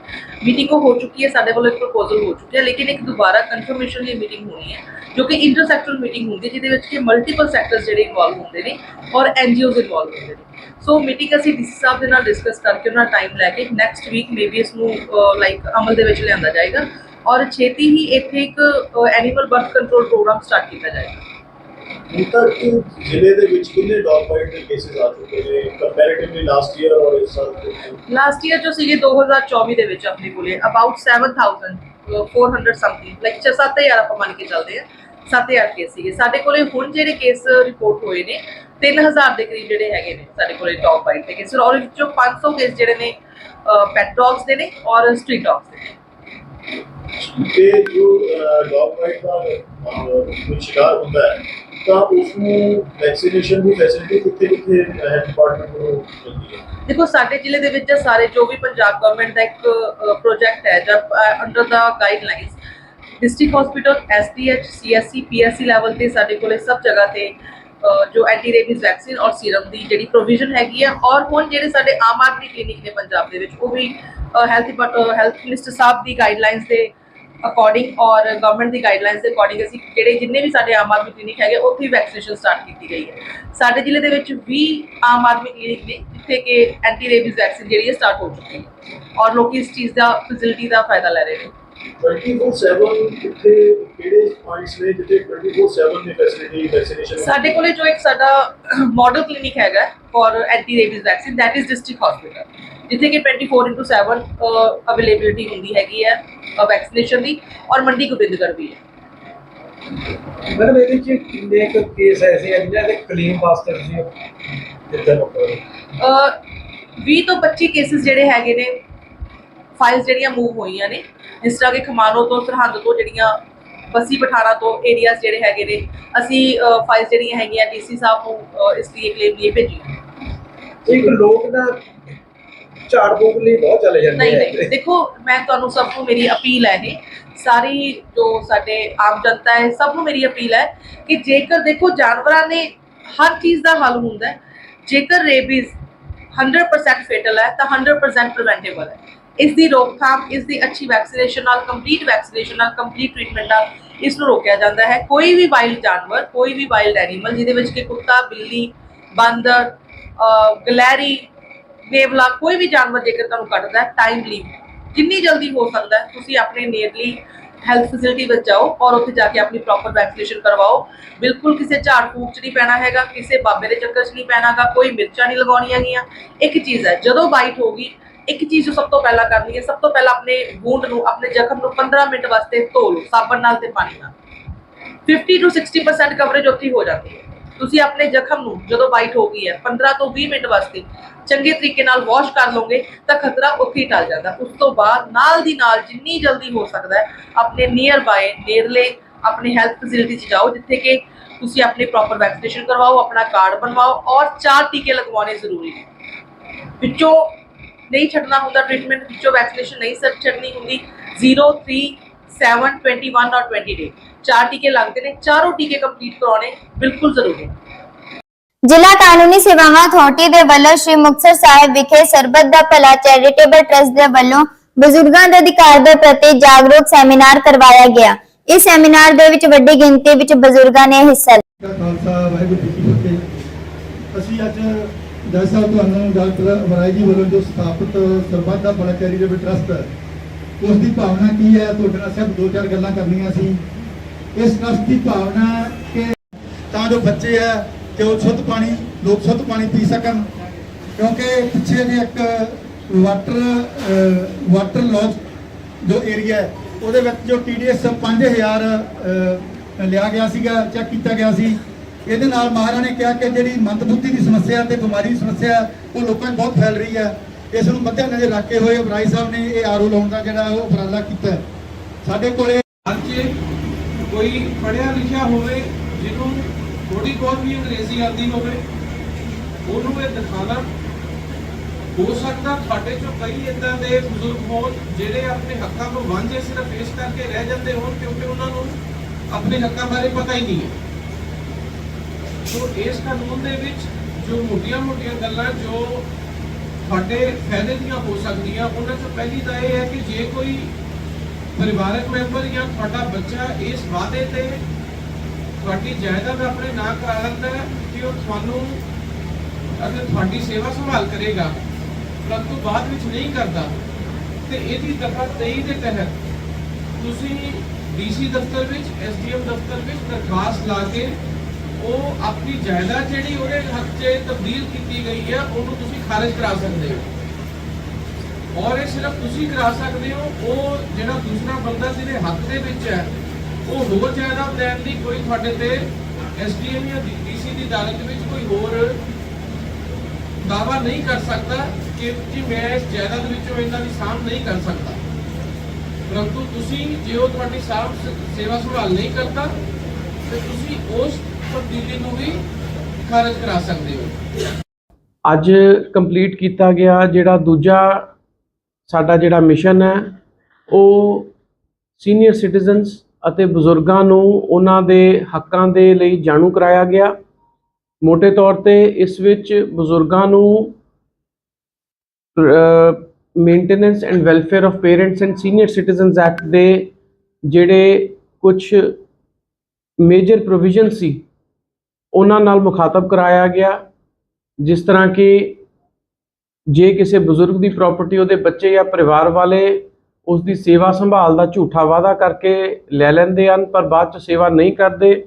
meeting ਹੋ ਚੁੱਕੀ ਹੈ, ਸਾਡੇ ਵੱਲੋਂ ਇੱਕ ਪ੍ਰਪੋਜ਼ਲ ਹੋ ਚੁੱਕਿਆ ਲੇਕਿਨ ਇੱਕ ਦੁਬਾਰਾ ਕਨਫਰਮੇਸ਼ਨ ਦੀ ਮੀਟਿੰਗ ਹੋਣੀ ਹੈ, ਜੋ ਕਿ ਇੰਟਰਸੈਕਟਰਲ ਮੀਟਿੰਗ ਹੁੰਦੀ ਹੈ, ਜਿਹਦੇ ਵਿੱਚ ਕਿ ਮਲਟੀਪਲ ਸੈਕਟਰਸ ਜਿਹੜੇ ਇਨਵੋਲਵ ਹੁੰਦੇ ਨੇ ਔਰ ਐਨਜੀਓਜ਼ ਇਨਵੋਲਵ ਹੁੰਦੇ ਨੇ। ਸੋ ਮੀਟਿੰਗ ਅਸੀਂ ਡੀਸੀ ਸਾਹਿਬ ਦੇ ਨਾਲ ਡਿਸਕਸ ਕਰਕੇ ਉਹਨਾਂ ਟਾਈਮ ਲੈ ਕੇ ਨੈਕਸਟ ਵੀਕ ਮੇਬੀ ਇਸ ਨੂੰ ਲਾਈਕ ਅਮਲ ਦੇ ਵਿੱਚ ਲਿਆਂਦਾ ਜਾਏਗਾ। ਔਰ ਛੇਤੀ ਹੀ ਇੱਥੇ ਇੱਕ animal birth control programme start ਕੀਤਾ ਜਾਏਗਾ। ਹੁਣ ਤੱਕ ਜ਼ਿਲ੍ਹੇ ਦੇ ਵਿੱਚ ਕਿੰਨੇ ਡੌਗ ਬਾਈਟ ਦੇ ਕੇਸਿਸ ਆ ਚੁੱਕੇ ਨੇ? ਕੰਪੈਰੀਟਿਵਲੀ ਲਾਸਟ ਈਅਰ ਔਰ ਇਸ ਸਾਲ? ਲਾਸਟ ਈਅਰ ਜੋ ਸੀਗੇ 2024 ਦੇ ਵਿੱਚ ਆਪਣੇ ਕੋਲੇ ਅਬਾਊਟ 7000 400 ਸਮਥਿੰਗ ਲਾਈਕ 7000 ਆਪਾਂ ਮੰਨ ਕੇ ਚੱਲਦੇ ਆ 7000 ਕੇਸ ਸੀਗੇ। ਸਾਡੇ ਕੋਲੇ ਹੁਣ ਜਿਹੜੇ ਕੇਸ ਰਿਪੋਰਟ ਹੋਏ ਨੇ 3000 ਦੇ ਕਰੀਬ ਜਿਹੜੇ ਹੈਗੇ ਨੇ ਸਾਡੇ ਕੋਲੇ ਟੌਪ ਬਾਈਟ ਦੇ ਕੇਸ ਔਰ ਵਿੱਚੋਂ 500 ਕੇਸ ਜਿਹੜੇ ਨੇ ਪੈਟ ਡੌਗਸ ਦੇ ਨੇ ਔਰ ਸਟਰੀਟ ਡੌਗਸ ਦੇ ਨੇ। ਤੇ ਜੋ ਡੌਗ ਬਾਈਟ ਦਾ ਅਹ, ਸ਼ਿਕਾਰ ਹੁੰਦਾ ਹੈ ਤਾਂ ਉਸ ਨੂੰ ਵੈਕਸੀਨੇਸ਼ਨ ਦੀ ਫੈਸਿਲਿਟੀ ਕਿੱਥੇ ਕਿੱਥੇ ਹੈਲਥ ਡਿਪਾਰਟਮੈਂਟ ਨੂੰ ਮਿਲਦੀ ਹੈ? ਦੇਖੋ ਸਾਡੇ ਜ਼ਿਲ੍ਹੇ ਦੇ ਵਿੱਚ ਸਾਰੇ ਜੋ ਵੀ ਪੰਜਾਬ ਗਵਰਨਮੈਂਟ ਦਾ ਇੱਕ ਪ੍ਰੋਜੈਕਟ ਹੈ ਜਬ ਅੰਡਰ ਦਾ guidelines district hospital SDH CSC PSC level ਤੇ ਸਾਡੇ ਕੋਲੇ ਸਭ ਜਗ੍ਹਾ ਤੇ ਜੋ ਐਂਟੀ ਰੇਬੀਜ਼ ਵੈਕਸੀਨ ਔਰ ਸੀਰਮ ਦੀ ਜਿਹੜੀ ਪ੍ਰੋਵੀਜ਼ਨ ਹੈਗੀ ਹੈ ਔਰ ਹੁਣ ਜਿਹੜੇ ਸਾਡੇ ਆਮ ਆਦਮੀ ਕਲੀਨਿਕ ਨੇ ਪੰਜਾਬ ਦੇ ਵਿੱਚ, ਉਹ ਵੀ ਹੈਲਥ ਹੈਲਥ ਮਿਨਿਸਟਰ ਸਾਹਿਬ ਦੀ ਗਾਈਡਲਾਈਨਸ ਦੇ ਅਕੋਰਡਿੰਗ ਔਰ ਗਵਰਨਮੈਂਟ ਦੀ ਗਾਈਡਲਾਈਨਸ ਦੇ ਅਕੋਰਡਿੰਗ ਅਸੀਂ ਜਿਹੜੇ ਜਿੰਨੇ ਵੀ ਸਾਡੇ ਆਮ ਆਦਮੀ ਕਲੀਨਿਕ ਹੈਗੇ, ਉੱਥੇ ਵੈਕਸੀਨੇਸ਼ਨ ਸਟਾਰਟ ਕੀਤੀ ਗਈ ਹੈ। ਸਾਡੇ ਜ਼ਿਲ੍ਹੇ ਦੇ ਵਿੱਚ 20 ਆਮ ਆਦਮੀ ਕਲੀਨਿਕ ਨੇ ਜਿੱਥੇ ਕਿ ਐਂਟੀ ਰੇਬੀਜ਼ ਵੈਕਸੀਨ ਜਿਹੜੀ ਹੈ ਸਟਾਰਟ ਹੋ ਚੁੱਕੀ ਹੈ। ਔਰ ਲੋਕੀ ਇਸ ਚੀਜ਼ ਦਾ ਫੈਸਿਲਿਟੀ ਦਾ ਫਾਇਦਾ ਲੈ ਰਹੇ ਨੇ। 24/7 ਕਿੱਥੇ ਕਿਹੜੇ ਪੁਆਇੰਟਸ ਨੇ ਜਿੱਥੇ 24/7 ਦੀ ਫੈਸਿਲਿਟੀ ਵੈਕਸੀਨੇਸ਼ਨ ਸਾਡੇ ਕੋਲੇ ਜੋ ਇੱਕ ਸਾਡਾ ਮਾਡਲ ਕਲੀਨਿਕ ਹੈਗਾ for anti rabies vaccine that is district hospital ਜਿੱਥੇ ਕਿ 24/7 ਅਵੇਲੇਬਿਲਿਟੀ ਹੁੰਦੀ ਹੈਗੀ ਹੈ ਵੈਕਸੀਨੇਸ਼ਨ ਦੀ ਔਰ ਮੰਡੀ ਗੋਬਿੰਦਗੜ੍ਹ ਵੀ ਹੈ। ਮੈਡਮ ਇਹਦੇ ਚ ਕਿੰਨੇ ਕੁ ਕੇਸ ਐਸੇ ਆ ਜਿਨ੍ਹਾਂ ਦੇ ਕਲੇਮ ਵਾਸਤੇ ਤੁਸੀਂ ਦਿੱਤਾ ਡਾਕਟਰ ਅਹ 20 ਤੋਂ 25 ਕੇਸਿਸ ਜਿਹੜੇ ਹੈਗੇ ਨੇ ਫਾਈਲਸ ਜਿਹੜੀਆਂ ਮੂਵ ਹੋਈਆਂ ਨੇ ਜਿਸ ਤਰ੍ਹਾਂ ਕਿ ਖਮਾਨੋ ਤੋਂ ਸਰਹੰਦ ਤੋਂ ਜਿਹੜੀਆਂ ਬਸੀ ਪਠਾਣਾ ਤੋਂ ਏਰੀਆਜ਼ ਜਿਹੜੇ ਹੈਗੇ ਨੇ ਅਸੀਂ ਫਾਈਲਸ ਜਿਹੜੀਆਂ ਹੈਗੀਆਂ ਡੀਸੀ ਸਾਹਿਬ ਨੂੰ ਇਸ ਲਈ ਕਲੇਮ ਲਈ ਭੇਜੀਆਂ ਇੱਕ ਲੋਕ ਨਾ ਝਾੜ ਫੂਕ ਲਈ ਬਹੁਤ ਚਲੇ ਜਾਂਦੇ ਨਹੀਂ ਨਹੀਂ ਦੇਖੋ ਮੈਂ ਤੁਹਾਨੂੰ ਸਭ ਨੂੰ ਮੇਰੀ ਅਪੀਲ ਹੈ ਇਹ ਸਾਰੀ ਜੋ ਸਾਡੇ ਆਮ ਜਨਤਾ ਹੈ ਸਭ ਨੂੰ ਮੇਰੀ ਅਪੀਲ ਹੈ ਕਿ ਜੇਕਰ ਦੇਖੋ ਜਾਨਵਰਾਂ ਨੇ ਹਰ ਚੀਜ਼ ਦਾ ਹੱਲ ਹੁੰਦਾ ਹੈ ਜੇਕਰ ਰੇਬੀਜ਼ 100% ਫੇਟਲ ਹੈ ਤਾਂ 100% ਪ੍ਰੀਵੈਂਟੇਬਲ ਹੈ। ਇਸ ਦੀ ਰੋਕਥਾਮ, ਇਸ ਦੀ ਅੱਛੀ ਵੈਕਸੀਨੇਸ਼ਨ ਨਾਲ ਕੰਪਲੀਟ ਵੈਕਸੀਨੇਸ਼ਨ ਨਾਲ ਕੰਪਲੀਟ ਟ੍ਰੀਟਮੈਂਟ ਨਾਲ ਇਸ ਨੂੰ ਰੋਕਿਆ ਜਾਂਦਾ ਹੈ। ਕੋਈ ਵੀ ਵਾਈਲਡ ਜਾਨਵਰ, ਕੋਈ ਵੀ ਵਾਈਲਡ ਐਨੀਮਲ ਜਿਹਦੇ ਵਿੱਚ ਕਿ ਕੁੱਤਾ, ਬਿੱਲੀ, ਬਾਂਦਰ ਗਲੈਰੀ ਨੇਵਲਾ ਕੋਈ ਵੀ ਜਾਨਵਰ ਜੇਕਰ ਤੁਹਾਨੂੰ ਕੱਟਦਾ ਹੈ ਟਾਈਮਲੀ ਜਿੰਨੀ ਜਲਦੀ ਹੋ ਸਕਦਾ ਹੈ, ਤੁਸੀਂ ਆਪਣੇ ਨੀਅਰਲੀ ਹੈਲਥ ਫੈਸਿਲਿਟੀ ਵਿੱਚ ਜਾਓ ਔਰ ਉੱਥੇ ਜਾ ਕੇ ਆਪਣੀ ਪ੍ਰੋਪਰ ਵੈਕਸੀਨੇਸ਼ਨ ਕਰਵਾਓ। ਬਿਲਕੁਲ ਕਿਸੇ ਝਾੜ ਫੂਕ 'ਚ ਨਹੀਂ ਪੈਣਾ ਹੈਗਾ, ਕਿਸੇ ਬਾਬੇ ਦੇ ਚੱਕਰ 'ਚ ਨਹੀਂ ਪੈਣਾਗਾ, ਕੋਈ ਮਿਰਚਾਂ ਨਹੀਂ ਲਗਾਉਣੀਆਂ ਹੈਗੀਆਂ। ਇੱਕ ਚੀਜ਼ ਹੈ, ਜਦੋਂ ਬਾਈਟ ਹੋਗੀ ਇੱਕ ਚੀਜ਼ ਜੋ ਸਭ ਤੋਂ ਪਹਿਲਾਂ ਕਰਨੀ ਹੈ, ਸਭ ਤੋਂ ਪਹਿਲਾਂ ਆਪਣੇ ਵੂੰਡ ਨੂੰ, ਆਪਣੇ ਜ਼ਖਮ ਨੂੰ 15 ਮਿੰਟ ਵਾਸਤੇ ਧੋ ਲਓ, ਸਾਬਣ ਨਾਲ ਤੇ ਪਾਣੀ ਨਾਲ। 50 ਤੋਂ 60% ਕਵਰੇਜ ਉੱਥੇ ਹੋ ਜਾਂਦੀ ਹੈ। ਤੁਸੀਂ ਆਪਣੇ ਜ਼ਖਮ ਨੂੰ ਜਦੋਂ ਬਾਈਟ ਹੋ ਗਈ ਹੈ 15 ਤੋਂ 20 ਮਿੰਟ ਵਾਸਤੇ ਚੰਗੇ ਤਰੀਕੇ ਨਾਲ ਵਾਸ਼ ਕਰ ਲਓਗੇ, ਤਾਂ ਖਤਰਾ ਉੱਥੇ ਹੀ ਟਲ ਜਾਂਦਾ। ਉਸ ਤੋਂ ਬਾਅਦ ਨਾਲ ਦੀ ਨਾਲ ਜਿੰਨੀ ਜਲਦੀ ਹੋ ਸਕਦਾ ਹੈ, ਆਪਣੇ ਨੀਅਰ ਬਾਏ ਨੇੜਲੇ ਆਪਣੇ ਹੈਲਥ ਫੈਸਿਲਿਟੀ 'ਚ ਜਾਓ, ਜਿੱਥੇ ਕਿ ਤੁਸੀਂ ਆਪਣੀ ਪ੍ਰੋਪਰ ਵੈਕਸੀਨੇਸ਼ਨ ਕਰਵਾਓ, ਆਪਣਾ ਕਾਰਡ ਬਣਵਾਓ ਔਰ ਚਾਰ ਟੀਕੇ ਲਗਵਾਉਣੇ ਜ਼ਰੂਰੀ ਨੇ। ਵਿੱਚੋਂ ਨਹੀਂ ਛੱਡਣਾ ਹੁੰਦਾ ਟ੍ਰੀਟਮੈਂਟ ਵਿੱਚੋਂ ਵੈਕਸੀਨੇਸ਼ਨ ਨਹੀਂ ਸਰ ਛੱਡਣੀ ਹੁੰਦੀ। 0 3 7 21 ਔਰ 20 ਡੇ ਚਾਰ ਟੀਕੇ ਲੱਗਦੇ ਨੇ ਚਾਰੋਂ ਟੀਕੇ ਕੰਪਲੀਟ ਕਰਾਉਣੇ ਬਿਲਕੁਲ ਜ਼ਰੂਰੀ। ਨੇ ਜ਼ਿਲ੍ਹਾ ਕਾਨੂੰਨੀ ਸੇਵਾਵਾਂ ਅਥਾਰਟੀ ਦੇ ਵੱਲੋਂ ਸ਼੍ਰੀ ਮੁਕਤਸਰ ਸਾਹਿਬ ਵਿਖੇ ਸਰਬੱਤ ਦਾ ਭਲਾ ਚੈਰੀਟੇਬਲ ਟਰਸਟ ਦੇ ਵੱਲੋਂ ਬਜ਼ੁਰਗਾਂ ਦੇ ਅਧਿਕਾਰ ਦੇ ਪ੍ਰਤੀ ਜਾਗਰੂਕ ਸੈਮੀਨਾਰ ਕਰਵਾਇਆ ਗਿਆ। ਇਸ ਸੈਮੀਨਾਰ ਦੇ ਵਿੱਚ ਵੱਡੀ ਗਿਣਤੀ ਵਿੱਚ ਬਜ਼ੁਰਗਾਂ ਨੇ ਹਿੱਸਾ ਲਿਆ। ਦਾ ਖਾਲਸਾ ਵਾਹਿਗੁਰੂ ਜੀ ਕੀ ਫਤਿਹ। ਅਸੀਂ ਅੱਜ ਜੈ ਸਾਹਿਬ ਤੁਹਾਨੂੰ ਡਾਕਟਰ ਅਮਰਾਈ ਜੀ ਵੱਲੋਂ ਜੋ ਸਥਾਪਿਤ ਸਰਬੱਤ ਦਾ ਬੜਾ ਚੈਰੀਟੇਬਲ ਟਰਸਟ ਹੈ ਉਸ ਦੀ ਭਾਵਨਾ ਕੀ ਹੈ? ਤੁਹਾਡੇ ਨਾਲ ਸਿਰਫ ਦੋ ਚਾਰ ਗੱਲਾਂ ਕਰਨੀਆਂ ਸੀ। ਇਸ ਟਰਸਟ ਦੀ ਭਾਵਨਾ ਕਿ ਤਾਂ ਜੋ ਬੱਚੇ ਹੈ ਕਿ ਉਹ ਸ਼ੁੱਧ ਪਾਣੀ ਲੋਕ ਸ਼ੁੱਧ ਪਾਣੀ ਪੀ ਸਕਣ। ਕਿਉਂਕਿ ਪਿੱਛੇ ਜੇ ਇੱਕ ਵਾਟਰ ਵਾਟਰ ਲੌਸ ਜੋ ਏਰੀਆ ਹੈ ਉਹਦੇ ਵਿੱਚ ਜੋ TDS 5000 ਅਹ, ਲਿਆ ਗਿਆ ਸੀਗਾ ਚੈੱਕ ਕੀਤਾ ਗਿਆ ਸੀ। ਇਹਦੇ ਨਾਲ ਮਹਾਰਾਜ ਨੇ ਕਿਹਾ ਕਿ ਜਿਹੜੀ ਮੰਦਬੁੱਧੀ ਦੀ ਸਮੱਸਿਆ ਤੇ ਬਿਮਾਰੀ ਦੀ ਸਮੱਸਿਆ, ਉਹ ਲੋਕਾਂ 'ਚ ਬਹੁਤ ਫੈਲ ਰਹੀ ਹੈ। ਇਸ ਨੂੰ ਮੱਦੇ ਨਜ਼ਰ ਰੱਖ ਕੇ ਹੋਏ ਅਬਰਾਈ ਸਾਹਿਬ ਨੇ ਇਹ ਆਰਓ ਲਾਉਣ ਦਾ ਜਿਹੜਾ ਉਹ ਉਪਰਾਲਾ ਕੀਤਾ ਸਾਡੇ ਕੋਲੇ ਅੱਜ ਕੋਈ ਪੜ੍ਹਿਆ ਲਿਖਿਆ ਹੋਵੇ, ਜਿਹਨੂੰ ਥੋੜੀ ਬਹੁਤ ਵੀ ਅੰਗਰੇਜ਼ੀ ਆਉਂਦੀ ਹੋਵੇ, ਉਹਨੂੰ ਇਹ ਦਿਖਾਣਾ ਹੋ ਸਕਦਾ ਤੁਹਾਡੇ ਚੋਂ ਕਈ ਇਦਾਂ ਦੇ ਬਜ਼ੁਰਗ ਹੋਣ, ਜਿਹੜੇ ਆਪਣੇ ਹੱਕਾਂ ਤੋਂ ਵਾਂਝੇ ਸਿਰਫ ਇਸ ਕਰਕੇ ਰਹਿ ਜਾਂਦੇ ਹੋਣ ਕਿਉਂਕਿ ਉਹਨਾਂ ਨੂੰ ਆਪਣੇ ਹੱਕਾਂ ਬਾਰੇ ਪਤਾ ਹੀ ਨਹੀਂ ਹੈ। ਸੋ ਇਸ ਕਾਨੂੰਨ ਦੇ ਵਿੱਚ ਜੋ ਮੋਟੀਆਂ-ਮੋਟੀਆਂ ਗੱਲਾਂ ਜੋ ਤੁਹਾਡੇ ਫਾਇਦੇ ਦੀਆਂ ਹੋ ਸਕਦੀਆਂ, ਉਹਨਾਂ ਚੋਂ ਪਹਿਲੀ ਤਾਂ ਇਹ ਹੈ ਕਿ ਜੇ ਕੋਈ ਪਰਿਵਾਰਕ ਮੈਂਬਰ ਜਾਂ ਤੁਹਾਡਾ ਬੱਚਾ ਇਸ ਵਾਅਦੇ ਤੇ ਤੁਹਾਡੀ ਜਾਇਦਾਦ ਆਪਣੇ ਨਾਂ ਕਰਾ ਲੈਂਦਾ ਹੈ ਕਿ ਉਹ ਤੁਹਾਨੂੰ ਅਗਰ ਤੁਹਾਡੀ ਸੇਵਾ ਸੰਭਾਲ ਕਰੇਗਾ ਪਰੰਤੂ ਬਾਅਦ ਵਿੱਚ ਨਹੀਂ ਕਰਦਾ, ਤੇ ਇਹਦੀ ਦਫਾ 23 ਦੇ ਤਹਿਤ ਤੁਸੀਂ ਡੀਸੀ ਦਫ਼ਤਰ ਵਿੱਚ ਐਸਡੀਐਮ ਦਫ਼ਤਰ ਵਿੱਚ ਦਰਖਾਸਤ ਲਾ ਕੇ ਉਹ ਆਪਣੀ ਜਾਇਦਾਦ ਜਿਹੜੀ ਉਹਦੇ ਹੱਕ 'ਚ ਤਬਦੀਲ ਕੀਤੀ ਗਈ ਹੈ ਉਹਨੂੰ ਤੁਸੀਂ ਖਾਰਜ ਕਰਾ ਸਕਦੇ ਹੋ। ਔਰ ਇਹ ਸਿਰਫ ਤੁਸੀਂ ਕਰਾ ਸਕਦੇ ਹੋ, ਉਹ ਜਿਹੜਾ ਦੂਸਰਾ ਬੰਦਾ ਜਿਹਦੇ ਹੱਕ ਦੇ ਵਿੱਚ ਹੈ, ਉਹ ਹੋਰ ਜਾਇਦਾਦ ਲੈਣ ਦੀ ਕੋਈ ਤੁਹਾਡੇ ਤੇ ਐਸਡੀਐਮ ਜਾਂ ਡੀਸੀ ਦੀ ਅਦਾਲਤ ਵਿੱਚ ਕੋਈ ਹੋਰ ਦਾਵਾ ਨਹੀਂ ਕਰ ਸਕਦਾ ਕਿ ਜੀ ਮੈਂ ਇਸ ਜਾਇਦਾਦ ਵਿੱਚੋਂ ਇਹਨਾਂ ਦੀ ਸਾਂਭ ਨਹੀਂ ਕਰ ਸਕਦਾ। ਪਰੰਤੂ ਤੁਸੀਂ ਜੇ ਉਹ ਤੁਹਾਡੀ ਸਾਂਭ ਸੇਵਾ ਸੰਭਾਲ ਨਹੀਂ ਕਰਦਾ, ਤੇ ਤੁਸੀਂ ਉਸ ਤਬਦੀਲੀ ਨੂੰ ਵੀ ਖਾਰਜ ਕਰਾ ਸਕਦੇ ਹੋ। ਅੱਜ ਕੰਪਲੀਟ ਕੀਤਾ ਗਿਆ ਜਿਹੜਾ ਦੂਜਾ ਸਾਡਾ ਜਿਹੜਾ ਮਿਸ਼ਨ ਹੈ, ਉਹ ਸੀਨੀਅਰ ਸਿਟੀਜ਼ਨਸ ਅਤੇ ਬਜ਼ੁਰਗਾਂ ਨੂੰ ਉਹਨਾਂ ਦੇ ਹੱਕਾਂ ਦੇ ਲਈ ਜਾਣੂ ਕਰਾਇਆ ਗਿਆ। ਮੋٹے ਤੌਰ ਤੇ ਇਸ ਵਿੱਚ ਬਜ਼ੁਰਗਾਂ ਨੂੰ maintenance and welfare of parents and senior citizens act ਦੇ ਜਿਹੜੇ ਕੁਝ ਮੇਜਰ ਪ੍ਰੋਵੀਜ਼ਨ ਸੀ ਉਹਨਾਂ ਨਾਲ ਮੁਖਾਤਬ ਕਰਾਇਆ ਗਿਆ, ਜਿਸ ਤਰ੍ਹਾਂ ਕਿ ਜੇ ਕਿਸੇ ਬਜ਼ੁਰਗ ਦੀ ਪ੍ਰਾਪਰਟੀ ਉਹਦੇ ਬੱਚੇ ਜਾਂ ਪਰਿਵਾਰ ਵਾਲੇ ਉਸ ਦੀ ਸੇਵਾ ਸੰਭਾਲ ਦਾ ਝੂਠਾ ਵਾਅਦਾ ਕਰਕੇ ਲੈ ਲੈਂਦੇ ਹਨ, ਪਰ ਬਾਅਦ ਚ ਸੇਵਾ ਨਹੀਂ ਕਰਦੇ,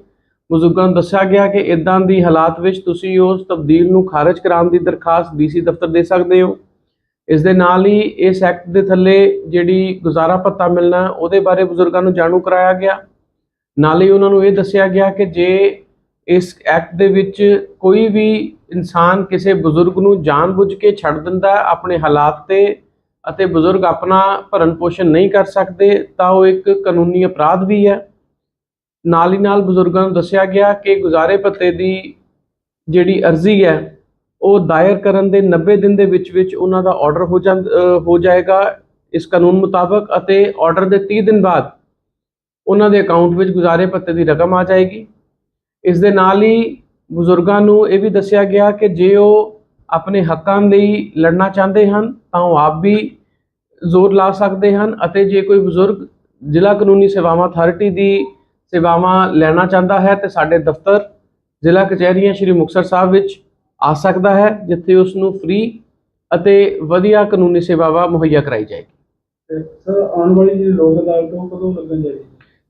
ਬਜ਼ੁਰਗਾਂ ਨੂੰ ਦੱਸਿਆ ਗਿਆ ਕਿ ਇਦਾਂ ਦੀ ਹਾਲਾਤ ਵਿੱਚ ਤੁਸੀਂ ਉਸ ਤਬਦੀਲ ਨੂੰ ਖਾਰਜ ਕਰਾਉਣ ਦੀ ਦਰਖਾਸਤ ਡੀਸੀ ਦਫ਼ਤਰ ਦੇ ਸਕਦੇ ਹੋ। ਇਸ ਦੇ ਨਾਲ ਹੀ ਇਸ ਐਕਟ ਦੇ ਥੱਲੇ ਜਿਹੜੀ ਗੁਜ਼ਾਰਾ ਭੱਤਾ ਮਿਲਣਾ, ਉਹਦੇ ਬਾਰੇ ਬਜ਼ੁਰਗਾਂ ਨੂੰ ਜਾਣੂ ਕਰਾਇਆ ਗਿਆ। ਨਾਲ ਹੀ ਉਹਨਾਂ ਨੂੰ ਇਹ ਦੱਸਿਆ ਗਿਆ ਕਿ ਜੇ ਇਸ ਐਕਟ ਦੇ ਵਿੱਚ ਕੋਈ ਵੀ ਇਨਸਾਨ ਕਿਸੇ ਬਜ਼ੁਰਗ ਨੂੰ ਜਾਣਬੁੱਝ ਕੇ ਛੱਡ ਦਿੰਦਾ, ਆਪਣੇ ਹਾਲਾਤ ਤੇ ਅਤੇ ਬਜ਼ੁਰਗ ਆਪਣਾ ਭਰਨ ਪੋਸ਼ਣ ਨਹੀਂ ਕਰ ਸਕਦੇ, ਤਾਂ ਉਹ ਇੱਕ ਕਾਨੂੰਨੀ ਅਪਰਾਧ ਵੀ ਹੈ। ਨਾਲ ਹੀ ਨਾਲ ਬਜ਼ੁਰਗਾਂ ਨੂੰ ਦੱਸਿਆ ਗਿਆ ਕਿ ਗੁਜ਼ਾਰੇ ਭੱਤੇ ਦੀ ਜਿਹੜੀ ਅਰਜ਼ੀ ਹੈ, ਉਹ ਦਾਇਰ ਕਰਨ ਦੇ 90 ਦਿਨ ਦੇ ਵਿੱਚ ਵਿੱਚ ਉਹਨਾਂ ਦਾ ਆਰਡਰ ਹੋ ਜਾਂ ਹੋ ਜਾਏਗਾ ਇਸ ਕਾਨੂੰਨ ਮੁਤਾਬਕ ਅਤੇ ਆਰਡਰ ਦੇ 30 ਦਿਨ ਬਾਅਦ ਉਹਨਾਂ ਦੇ ਅਕਾਊਂਟ ਵਿੱਚ ਗੁਜ਼ਾਰੇ ਭੱਤੇ ਦੀ ਰਕਮ ਆ ਜਾਏਗੀ। ਇਸ ਦੇ ਨਾਲ ਹੀ ਬਜ਼ੁਰਗਾਂ ਨੂੰ ਇਹ ਵੀ ਦੱਸਿਆ ਗਿਆ ਕਿ ਜੇ ਉਹ ਆਪਣੇ ਹੱਕਾਂ ਲਈ ਲੜਨਾ ਚਾਹੁੰਦੇ ਹਨ, ਤਾਂ ਉਹ ਆਪ ਵੀ ਜ਼ੋਰ ਲਾ ਸਕਦੇ ਹਨ ਅਤੇ ਜੇ ਕੋਈ ਬਜ਼ੁਰਗ ਜ਼ਿਲ੍ਹਾ ਕਾਨੂੰਨੀ ਸੇਵਾਵਾਂ ਅਥਾਰਟੀ ਦੀ ਸੇਵਾਵਾਂ ਲੈਣਾ ਚਾਹੁੰਦਾ ਹੈ, ਤੇ ਸਾਡੇ ਦਫ਼ਤਰ ਜ਼ਿਲ੍ਹਾ ਕਚਹਿਰੀਆਂ ਸ਼੍ਰੀ ਮੁਕਤਸਰ ਸਾਹਿਬ ਵਿੱਚ ਆ ਸਕਦਾ ਹੈ, ਜਿੱਥੇ ਉਸ ਨੂੰ ਫ੍ਰੀ ਅਤੇ ਵਧੀਆ ਕਾਨੂੰਨੀ ਸੇਵਾਵਾਂ ਮੁਹੱਈਆ ਕਰਾਈ ਜਾਏਗੀ। ਸਰ, ਆਉਣ ਵਾਲੀ ਜਿਹੜੀ ਲੋਕ ਅਦਾਲਤ ਉਹ ਕਦੋਂ ਲੱਗਣ ਜਾ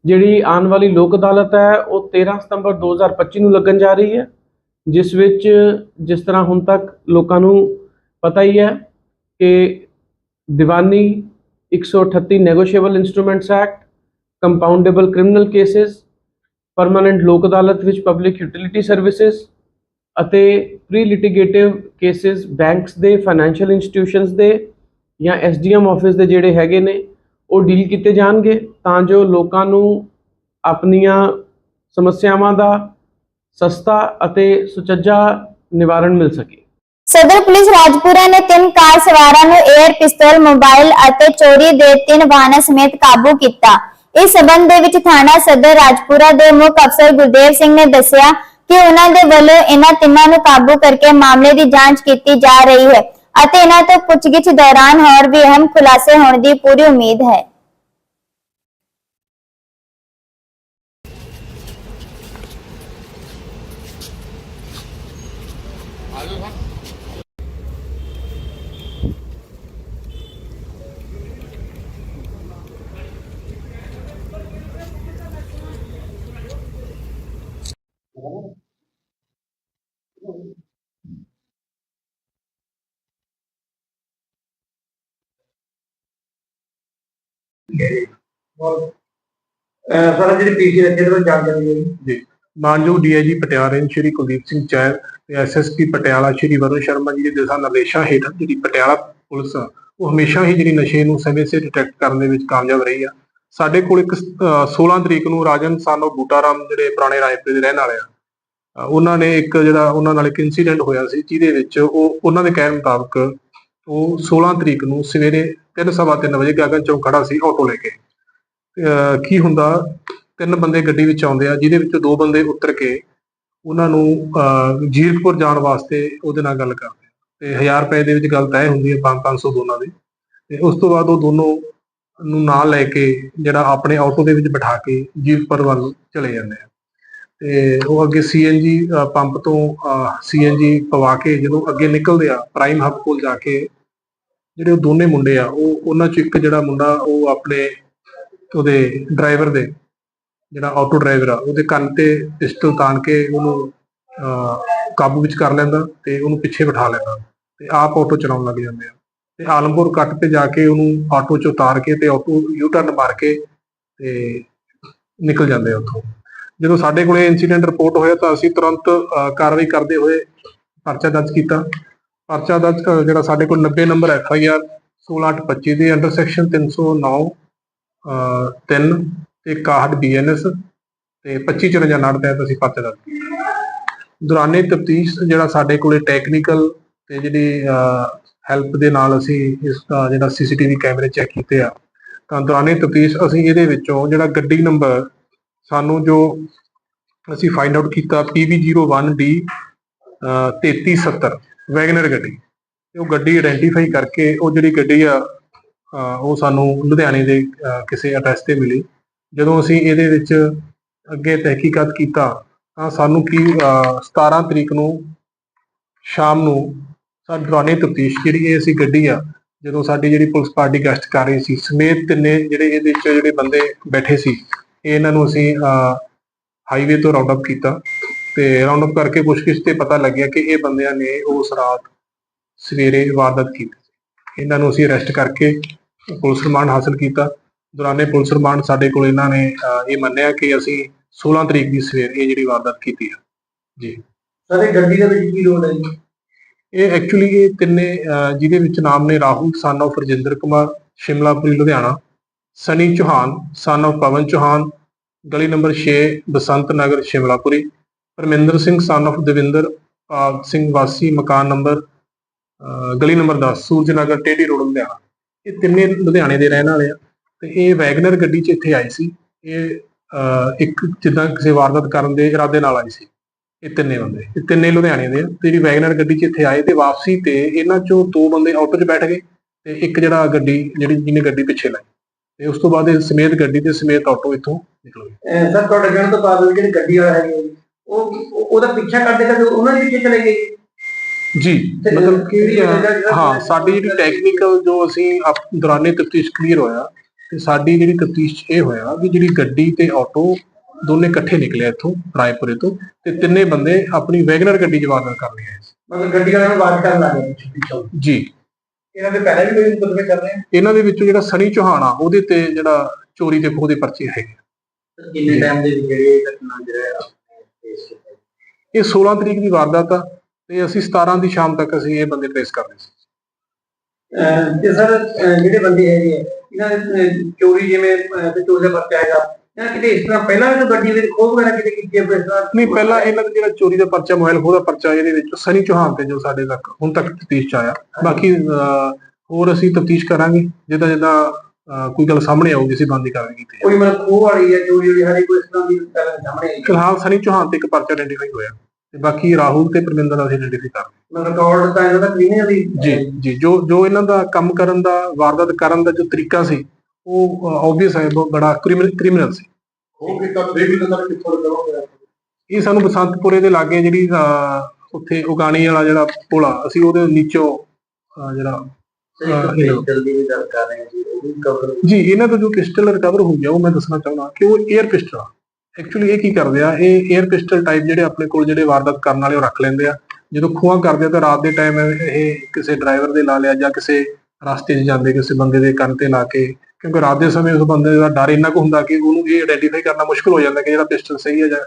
ਜਿਹੜੀ ਆਉਣ ਵਾਲੀ ਲੋਕ ਅਦਾਲਤ ਹੈ, ਉਹ 13 ਸਤੰਬਰ 2025 ਨੂੰ ਲੱਗਣ ਜਾ ਰਹੀ ਹੈ, ਜਿਸ ਵਿੱਚ ਜਿਸ ਤਰ੍ਹਾਂ ਹੁਣ ਤੱਕ ਲੋਕਾਂ ਨੂੰ ਪਤਾ ਹੀ ਹੈ ਕਿ ਦੀਵਾਨੀ 138 negotiable instruments act compoundable criminal cases permanent Lok Adalat ਵਿੱਚ ਪਬਲਿਕ ਯੂਟਿਲਿਟੀ ਸਰਵਿਸਿਜ਼ ਅਤੇ ਪ੍ਰੀ ਲਿਟੀਗੇਟਿਵ ਕੇसेस ਬੈਂਕਸ ਦੇ ਫਾਈਨੈਂਸ਼ੀਅਲ ਇੰਸਟੀਟਿਊਸ਼ਨਸ ਦੇ ਜਾਂ ਐਸਡੀਐਮ ਆਫਿਸ ਦੇ ਜਿਹੜੇ ਹੈਗੇ ਨੇ, ਉਹ ਡੀਲ ਕੀਤੇ ਜਾਣਗੇ। ਤਾਂ ਜੋ ਲੋਕਾਂ ਨੂੰ ਆਪਣੀਆਂ ਸਮੱਸਿਆਵਾਂ ਦਾ ਸਸਤਾ ਅਤੇ ਸੁਚੱਜਾ ਨਿਵਾਰਣ ਮਿਲ ਸਕੇ। ਸਦਰ ਪੁਲਿਸ ਰਾਜਪੁਰਾ ਨੇ ਤਿੰਨ ਕਾਰ ਸਵਾਰਾਂ ਨੂੰ 에ਅਰ ਪਿਸਤੌਲ, ਮੋਬਾਈਲ ਅਤੇ ਚੋਰੀ ਦੇ ਤਿੰਨ ਵਾਹਨਾਂ ਸਮੇਤ ਕਾਬੂ ਕੀਤਾ। ਇਸ ਸਬੰਧ ਦੇ ਵਿੱਚ ਥਾਣਾ ਸਦਰ ਰਾਜਪੁਰਾ ਦੇ ਮੁੱਖ ਅਫਸਰ ਗੁਰਦੇਵ ਸਿੰਘ ਨੇ ਦੱਸਿਆ ਕਿ ਉਹਨਾਂ ਦੇ ਵੱਲੋਂ ਇਹਨਾਂ ਤਿੰਨਾਂ ਨੂੰ ਕਾਬੂ ਕਰਕੇ ਮਾਮਲੇ ਦੀ ਜਾਂਚ ਕੀਤੀ ਜਾ ਰਹੀ ਹੈ ਅਤੇ ਇਹਨਾਂ ਤੋਂ ਪੁੱਛਗਿੱਛ ਦੌਰਾਨ ਹੋਰ ਵੀ ਅਹਿਮ ਖੁਲਾਸੇ ਹੋਣ ਦੀ ਪੂਰੀ ਉਮੀਦ ਹੈ। ਸਰ ਜਿਹੜੀ ਪੀਸੀ ਰੱਖੀ ਤੇ ਜਾਣਕਾਰੀ ਹੈ ਜੀ। ਮਾਨਯੋਗ ਡੀਆਈਜੀ ਪਟਿਆਲਾ ਸ਼੍ਰੀ ਕੁਲਦੀਪ ਸਿੰਘ ਚਹਿਲ ਤੇ ਐਸਐਸਪੀ ਪਟਿਆਲਾ ਸ਼੍ਰੀ ਵਰੁਣ ਸ਼ਰਮਾ ਜੀ ਦੇ ਦਿਸ਼ਾ ਨਿਰਦੇਸ਼ਾਂ ਹੇਠ ਜਿਹੜੀ ਪਟਿਆਲਾ ਪੁਲਿਸ ਆ ਉਹ ਹਮੇਸ਼ਾ ਹੀ ਜਿਹੜੀ ਨਸ਼ੇ ਨੂੰ ਸਮੇਂ ਸਿਰ ਡਿਟੈਕਟ ਕਰਨ ਦੇ ਵਿੱਚ ਕਾਮਯਾਬ ਰਹੀ ਆ। ਸਾਡੇ ਕੋਲ ਇੱਕ ਅਹ, 16 ਤਰੀਕ ਨੂੰ ਰਾਜਨ ਸਾਨੋ ਬੂਟਾਰਾਮ ਜਿਹੜੇ ਪੁਰਾਣੇ ਰਾਏਪੁਰ ਦੇ ਰਹਿਣ ਵਾਲੇ ਆ ਉਹਨਾਂ ਨੇ ਇੱਕ ਜਿਹੜਾ ਉਹਨਾਂ ਨਾਲ ਇੱਕ ਇਨਸੀਡੈਂਟ ਹੋਇਆ ਸੀ ਜਿਹਦੇ ਵਿੱਚ ਉਹ ਉਹਨਾਂ ਦੇ ਕਹਿਣ ਮੁਤਾਬਕ ਉਹ 16 ਤਰੀਕ ਨੂੰ ਸਵੇਰੇ 3:30 ਵਜੇ ਗਗਨ ਚੌਕ ਖੜਾ ਸੀ ਆਟੋ ਲੈ ਕੇ। ਕੀ ਹੁੰਦਾ ਤਿੰਨ ਬੰਦੇ ਗੱਡੀ ਵਿੱਚ ਆਉਂਦੇ ਆ ਜਿਹਦੇ ਵਿੱਚੋਂ ਦੋ ਬੰਦੇ ਉਤਰ ਕੇ ਉਹਨਾਂ ਨੂੰ ਅਹ, ਜੀਰਕਪੁਰ ਜਾਣ ਵਾਸਤੇ ਉਹਦੇ ਨਾਲ ਗੱਲ ਕਰਦੇ ਆ। ਤੇ 1000 ਰੁਪਏ ਦੇ ਵਿੱਚ ਗੱਲ ਤੈਅ ਹੁੰਦੀ ਹੈ 5-500 ਦੋਨਾਂ ਦੀ। ਤੇ ਉਸ ਤੋਂ ਬਾਅਦ ਉਹ ਦੋਨੋਂ ਨੂੰ ਨਾਲ ਲੈ ਕੇ ਜਿਹੜਾ ਆਪਣੇ ਆਟੋ ਦੇ ਵਿੱਚ ਬਿਠਾ ਕੇ ਜੀਰਕਪੁਰ ਵੱਲ ਚਲੇ ਜਾਂਦੇ ਆ। ਤੇ ਉਹ ਅੱਗੇ ਸੀਐਨਜੀ ਪੰਪ ਤੋਂ ਸੀਐਨਜੀ ਪਵਾ ਕੇ ਜਦੋਂ ਅੱਗੇ ਨਿਕਲਦੇ ਆ ਪ੍ਰਾਈਮ ਹੱਬ ਕੋਲ ਜਾ ਕੇ ਜਿਹੜੇ ਉਹ ਦੋਨੇ ਮੁੰਡੇ ਆ, ਉਹ ਉਹਨਾਂ ਚ ਇੱਕ ਜਿਹੜਾ ਮੁੰਡਾ, ਉਹ ਆਪਣੇ ਉਹਦੇ ਡਰਾਈਵਰ ਦੇ, ਜਿਹੜਾ ਆਟੋ ਡਰਾਈਵਰ ਆ, ਉਹਦੇ ਕੰਨ ਤੇ ਪਿਸਟਲ ਤਾਣ ਕੇ ਉਹਨੂੰ ਕਾਬੂ ਵਿੱਚ ਕਰ ਲੈਂਦਾ ਤੇ ਉਹਨੂੰ ਪਿੱਛੇ ਬਿਠਾ ਲੈਂਦਾ ਤੇ ਆਪ ਆਟੋ ਚਲਾਉਣ ਲੱਗ ਜਾਂਦੇ ਆ। ਤੇ ਆਲਮਪੁਰ ਕੱਟ ਤੇ ਜਾ ਕੇ ਉਹਨੂੰ ਆਟੋ ਚ ਉਤਾਰ ਕੇ ਤੇ ਆਟੋ ਯੂ ਟਰਨ ਮਾਰ ਕੇ ਤੇ ਨਿਕਲ ਜਾਂਦੇ ਆ ਉੱਥੋਂ। ਜਦੋਂ ਸਾਡੇ ਕੋਲੇ ਇਨਸੀਡੈਂਟ ਰਿਪੋਰਟ ਹੋਇਆ ਤਾਂ ਅਸੀਂ ਤੁਰੰਤ ਕਾਰਵਾਈ ਕਰਦੇ ਹੋਏ ਪਰਚਾ ਦਰਜ ਕੀਤਾ। ਪਰਚਾ ਦਰਜ ਅਹ, ਜਿਹੜਾ ਸਾਡੇ ਕੋਲ 90 ਨੰਬਰ ਐਫ ਆਈ ਆਰ 16825 ਦੇ ਅੰਡਰ ਸੈਕਸ਼ਨ 309 ਅਹ, 3 ਤੇ 61 ਬੀਐਨਐਸ ਤੇ 2554 ਤਹਿਤ ਅਸੀਂ ਪਰਚਾ ਦਰਜ ਕੀਤਾ। ਦੌਰਾਨੇ ਤਫਤੀਸ਼ ਜਿਹੜਾ ਸਾਡੇ ਕੋਲੇ ਟੈਕਨੀਕਲ ਤੇ ਜਿਹੜੀ ਹੈਲਪ ਦੇ ਨਾਲ ਅਸੀਂ ਇਸ ਦਾ ਜਿਹੜਾ ਸੀਸੀਟੀਵੀ ਕੈਮਰੇ ਚੈੱਕ ਕੀਤੇ ਆ। ਤਾਂ ਦੌਰਾਨੇ ਤਫਤੀਸ਼ ਅਸੀਂ ਇਹਦੇ ਵਿੱਚੋਂ ਜਿਹੜਾ ਗੱਡੀ ਨੰਬਰ ਸਾਨੂੰ ਜੋ ਅਸੀਂ ਫਾਈਂਡ ਆਊਟ ਕੀਤਾ PB01D 3370 ਵੈਗਨਰ ਗੱਡੀ। ਤੇ ਉਹ ਗੱਡੀ ਆਇਡੈਂਟੀਫਾਈ ਕਰਕੇ ਉਹ ਜਿਹੜੀ ਗੱਡੀ ਆ ਉਹ ਸਾਨੂੰ ਲੁਧਿਆਣੇ ਦੇ ਕਿਸੇ ਐਡਰੈਸ ਤੇ ਮਿਲੀ। ਜਦੋਂ ਅਸੀਂ ਇਹਦੇ ਵਿੱਚ ਅੱਗੇ ਤਹਿਕੀਕਾਤ ਕੀਤਾ ਤਾਂ ਸਾਨੂੰ ਕੀ ਅਹ, 17 ਤਰੀਕ ਨੂੰ ਸ਼ਾਮ ਨੂੰ ਸਾਡੇ ਦੌਰਾਨੇ ਤਫਤੀਸ਼ ਜਿਹੜੀ ਇਹ ਅਸੀਂ ਗੱਡੀ ਆ ਜਦੋਂ ਸਾਡੀ ਜਿਹੜੀ ਪੁਲਿਸ ਪਾਰਟੀ ਗਸ਼ਤ ਕਰ ਰਹੀ ਸੀ ਸਮੇਤ ਤਿੰਨੇ ਜਿਹੜੇ ਇਹਦੇ ਵਿੱਚ ਜਿਹੜੇ ਬੰਦੇ ਬੈਠੇ ਸੀ ਇਹਨਾਂ ਨੂੰ ਅਸੀਂ ਹਾਈਵੇ ਤੋਂ ਰਾਉਂਡ ਅਪ ਕੀਤਾ। ਤੇ ਰਾਉਂਡ ਅਪ ਕਰਕੇ ਪੁੱਛਗਿੱਛ ਤੇ ਪਤਾ ਲੱਗਿਆ ਕਿ ਇਹ ਬੰਦਿਆਂ ਨੇ ਉਸ ਰਾਤ ਸਵੇਰੇ ਵਾਰਦਾਤ ਕੀਤੀ ਇਹਨਾਂ ਨੂੰ ਅਸੀਂ ਅਰੈਸਟ ਕਰਕੇ ਪੁਲਿਸ ਰਿਮਾਂਡ ਹਾਸਲ ਕੀਤਾ। ਦੌਰਾਨੇ ਪੁਲਿਸ ਰਿਮਾਂਡ ਸਾਡੇ ਕੋਲ ਇਹਨਾਂ ਨੇ ਇਹ ਮੰਨਿਆ ਕਿ ਅਸੀਂ 16 ਤਰੀਕ ਦੀ ਸਵੇਰ ਇਹ ਜਿਹੜੀ ਵਾਰਦਾਤ ਕੀਤੀ ਹੈ ਜੀ। ਸਰ ਇਹ ਗੱਡੀ ਦੇ ਵਿੱਚ ਕੀ ਲੋਡ ਹੈ ਜੀ? ਇਹ ਐਕਚੁਅਲੀ ਇਹ ਤਿੰਨੇ ਜਿਹਦੇ ਵਿੱਚ ਨਾਮ ਨੇ ਰਾਹੁਲ ਸਨ of Rajinder Kumar Shimlapuri Ludhiana. Sunny Chauhan son of Pawan Chauhan. ਗਲੀ number 6 Basant Nagar Shimlapuri Parminder Singh son of Davinder, Pal Singh ਵਾਸੀ, ਮਕਾਨ ਨੰਬਰ ਗਲੀ ਨੰਬਰ 10 ਸੂਰਜ ਨਗਰ ਰੋਡ, ਲੁਧਿਆਣਾ। ਇਹ ਤਿੰਨੇ ਲੁਧਿਆਣੇ ਦੇ ਰਹਿਣ ਵਾਲੇ ਆ। ਤੇ ਇਹ ਵੈਗਨਰ ਗੱਡੀ 'ਚ ਇੱਥੇ ਆਏ ਸੀ। ਇਹ ਇੱਕ ਜਿੱਦਾਂ ਕਿਸੇ ਵਾਰਦਾਤ ਕਰਨ ਦੇ ਇਰਾਦੇ ਨਾਲ ਆਏ ਸੀ। ਇਹ ਤਿੰਨੇ ਬੰਦੇ। ਇਹ ਤਿੰਨੇ ਲੁਧਿਆਣੇ ਦੇ ਆ। ਤੇ ਜਿਹੜੀ ਵੈਗਨਰ ਗੱਡੀ 'ਚ ਇੱਥੇ ਆਏ ਤੇ ਵਾਪਸੀ ਤੇ ਇਹਨਾਂ 'ਚੋਂ ਦੋ ਬੰਦੇ ਆਟੋ 'ਚ ਬੈਠ ਗਏ ਤੇ ਇੱਕ ਜਿਹੜਾ ਗੱਡੀ, ਜਿਹੜੀ ਜਿਹਨੇ ਗੱਡੀ ਪਿੱਛੇ ਲਾਈ। ਤੇ ਉਸ ਤੋਂ ਬਾਅਦ ਇਹ ਸਮੇਤ ਗੱਡੀ ਤੇ ਸਮੇਤ ਆਟੋ ਇੱਥੋਂ ਨਿਕਲ ਗਏ। ਸਰ, ਤੁਹਾਡੇ ਕਹਿਣ ਤੋਂ ਬਾਅਦ ਜਿਹੜੀ ਗੱਡੀ ਵਾਲਾ ਹੈ ਉਹ ਉਹ- ਉਹਦਾ ਪਿੱਛਾ ਕਰਦੇ ਕਰਦੇ ਉਹਨਾਂ ਦੇ ਪਿੱਛੇ ਚਲੇ ਗਏ। ਜੀ ਮਤਲਬ ਕਿ ਹਾਂ ਸਾਡੀ ਜਿਹੜੀ ਟੈਕਨੀਕਲ ਜੋ ਅਸੀਂ ਦੌਰਾਨੇ ਤਫਤੀਸ਼ ਕਲੀਅਰ ਹੋਇਆ ਤੇ ਸਾਡੀ ਜਿਹੜੀ ਤਫਤੀਸ਼ ਇਹ ਹੋਇਆ ਵੀ ਜਿਹੜੀ ਗੱਡੀ ਤੇ ਆਟੋ ਦੋਨੇ ਇਕੱਠੇ ਨਿਕਲੇ ਇੱਥੋਂ ਰਾਏਪੁਰੇ ਤੋਂ ਤੇ ਤਿੰਨੇ ਬੰਦੇ ਆਪਣੀ ਵੈਗਨਰ ਗੱਡੀ ਵਾਰਦਾਤ ਕਰ ਰਹੇ ਆ ਮਤਲਬ ਗੱਡੀ ਵਾਲਿਆਂ ਨੂੰ ਬਾਤ ਕਰਨ ਲੱਗੇ ਜੀ। ਇਹਨਾਂ ਦੇ ਪਹਿਲਾਂ ਵੀ ਕੋਈ ਮੁਕਦਮੇ ਕਰ ਰਹੇ ਇਹਨਾਂ ਦੇ ਵਿੱਚੋਂ ਜਿਹੜਾ ਸਨੀ ਚੌਹਾਨ ਆ ਉਹਦੇ ਤੇ ਜਿਹੜਾ ਚੋਰੀ ਦੇ ਖੋਹ ਦੇ ਪਰਚੇ ਹੈਗੇ ਆ। ਕਿੰਨੇ ਟਾਈਮ ਦੇ ਵਿੱਚ ਜਿਹੜੇ ਘਟਨਾ ਜਿਹੜਾ ਇਹ 16 ਤਰੀਕ ਦੀ ਵਾਰਦਾਤ ਆ ਤੇ ਅਸੀਂ 17 ਦੀ ਸ਼ਾਮ ਤੱਕ ਅਸੀਂ ਇਹ ਬੰਦੇ ਟ੍ਰੇਸ ਕਰ ਸੀ। ਤੇ ਸਰ ਜਿਹੜੇ ਬੰਦੇ ਹੈਗੇ ਇਹਨਾਂ ਦੇ ਚੋਰੀ ਜਿਵੇਂ ਚੋਰੀ ਦਾ ਪਰਚਾ ਹੈਗਾ ਇਹਨਾਂ ਕਿਤੇ ਇਸ ਤਰ੍ਹਾਂ ਪਹਿਲਾਂ ਵੀ ਗੱਡੀ ਵਿੱਚ ਖੋਹ ਵਗੈਰਾ ਕਿਤੇ ਕੀਤੀ ਹੈ ਇਸ ਤਰ੍ਹਾਂ ਨਹੀਂ ਪਹਿਲਾਂ ਇਹਨਾਂ ਦਾ ਜਿਹੜਾ ਚੋਰੀ ਦਾ ਪਰਚਾ ਮੋਬਾਈਲ ਖੋਹ ਦਾ ਪਰਚਾ ਇਹਦੇ ਵਿੱਚ ਸਨੀ ਚੌਹਾਨ ਤੇ ਜੋ ਸਾਡੇ ਤੱਕ ਹੁਣ ਤੱਕ ਤਫਤੀਸ਼ ਚ ਆਇਆ। ਬਾਕੀ ਹੋਰ ਅਸੀਂ ਤਫਤੀਸ਼ ਕਰਾਂਗੇ ਜਿੱਦਾਂ ਜਿੱਦਾਂ ਕੋਈ ਗੱਲ ਸਾਹਮਣੇ ਆਊਗੀ ਅਸੀਂ ਬੰਦੀ ਕਾਰਵਾਈ ਕੀਤੀ ਕੋਈ ਮਤਲਬ ਖੋਹ ਵਾਲੀ ਹੈ ਚੋਰੀ ਵਾਲੀ ਹਰੀ ਕੋਈ ਇਸ ਤਰ੍ਹਾਂ ਦੀ ਗੱਲ ਸਾਹਮਣੇ ਆਈ। ਫਿਲਹਾਲ ਸਨੀ ਚੌਹਾਨ ਤੇ ਇੱਕ ਪਰਚਾ ਆਇਡੈਂਟੀਫਾਈ ਹੋਇਆ। ਤੇ ਬਾਕੀ ਰਾਹੁਲ ਤੇ ਪਰਮਿੰਦਰ ਦਾ ਅਸੀਂ ਆਇਡੈਂਟੀਫਾਈ ਕਰ ਰਹੇ ਰਿਕਾਰਡ ਤਾਂ ਇਹਨਾਂ ਦਾ ਕਲੀਨਿਕ ਦੀ ਹਾਂ। ਜੀ? ਜੀ ਜੋ ਜੋ ਇਹਨਾਂ ਦਾ ਕੰਮ ਕਰਨ ਦਾ ਵਾਰਦਾਤ ਕਰਨ ਦਾ ਜੋ ਤਰੀਕਾ ਸੀ ਉਹ ਆਬਵੀਅਸ ਹੈ ਬਹੁਤ ਬੜਾ ਕ੍ਰਿਮੀਨਲ ਸੀ। ਉਹ ਕਿਤਾ ਦੇਖ ਲੈਂਦਾ ਕਿੱਥੋਂ ਕਰੋਗੇ ਇਹ ਸਾਨੂੰ ਬਸੰਤਪੁਰੇ ਦੇ ਲਾਗੇ ਜਿਹੜੀ ਉੱਥੇ ਉਗਾਣੀ ਵਾਲਾ ਜਿਹੜਾ ਪੁਲ ਆ ਅਸੀਂ ਉਹਦੇ ਨੀਚੋਂ ਜਿਹੜਾ ਜੀ। ਇਹਨਾਂ ਤੋਂ ਜੋ ਪਿਸਟਲ ਰਿਕਵਰ ਹੋ ਗਿਆ ਉਹ ਮੈਂ ਦੱਸਣਾ ਚਾਹੁੰਦਾ ਕਿ ਉਹ 에ਅਰ ਪਿਸਟਲ ਆ। ਐਕਚੁਅਲੀ ਇਹ ਕੀ ਕਰਦੇ ਆ ਇਹ 에ਅਰ ਪਿਸਟਲ ਟਾਈਪ ਜਿਹੜੇ ਆਪਣੇ ਕੋਲ ਜਿਹੜੇ ਵਾਰਦਾਤ ਕਰਨ ਵਾਲੇ ਉਹ ਰੱਖ ਲੈਂਦੇ ਆ। ਜਦੋਂ ਖੂਹਾਂ ਕਰਦੇ ਆ ਤਾਂ ਰਾਤ ਦੇ ਟਾਈਮ ਇਹ ਕਿਸੇ ਡਰਾਈਵਰ ਦੇ ਲਾ ਲਿਆ ਜਾਂ ਕਿਸੇ ਰਸਤੇ 'ਚ ਜਾਂਦੇ ਕਿਸੇ ਬੰਦੇ ਦੇ ਕੰਨ ਤੇ ਲਾ ਕੇ। ਕਿਉਂਕਿ ਰਾਤ ਦੇ ਸਮੇਂ ਉਸ ਬੰਦੇ ਦਾ ਡਰ ਇੰਨਾ ਕੁ ਹੁੰਦਾ ਕਿ ਉਹਨੂੰ ਇਹ ਆਇਡੈਂਟੀਫਾਈ ਕਰਨਾ ਮੁਸ਼ਕਲ ਹੋ ਜਾਂਦਾ ਕਿ ਜਿਹੜਾ ਪਿਸਟਲ ਸਹੀ ਹੈ ਜਾਂ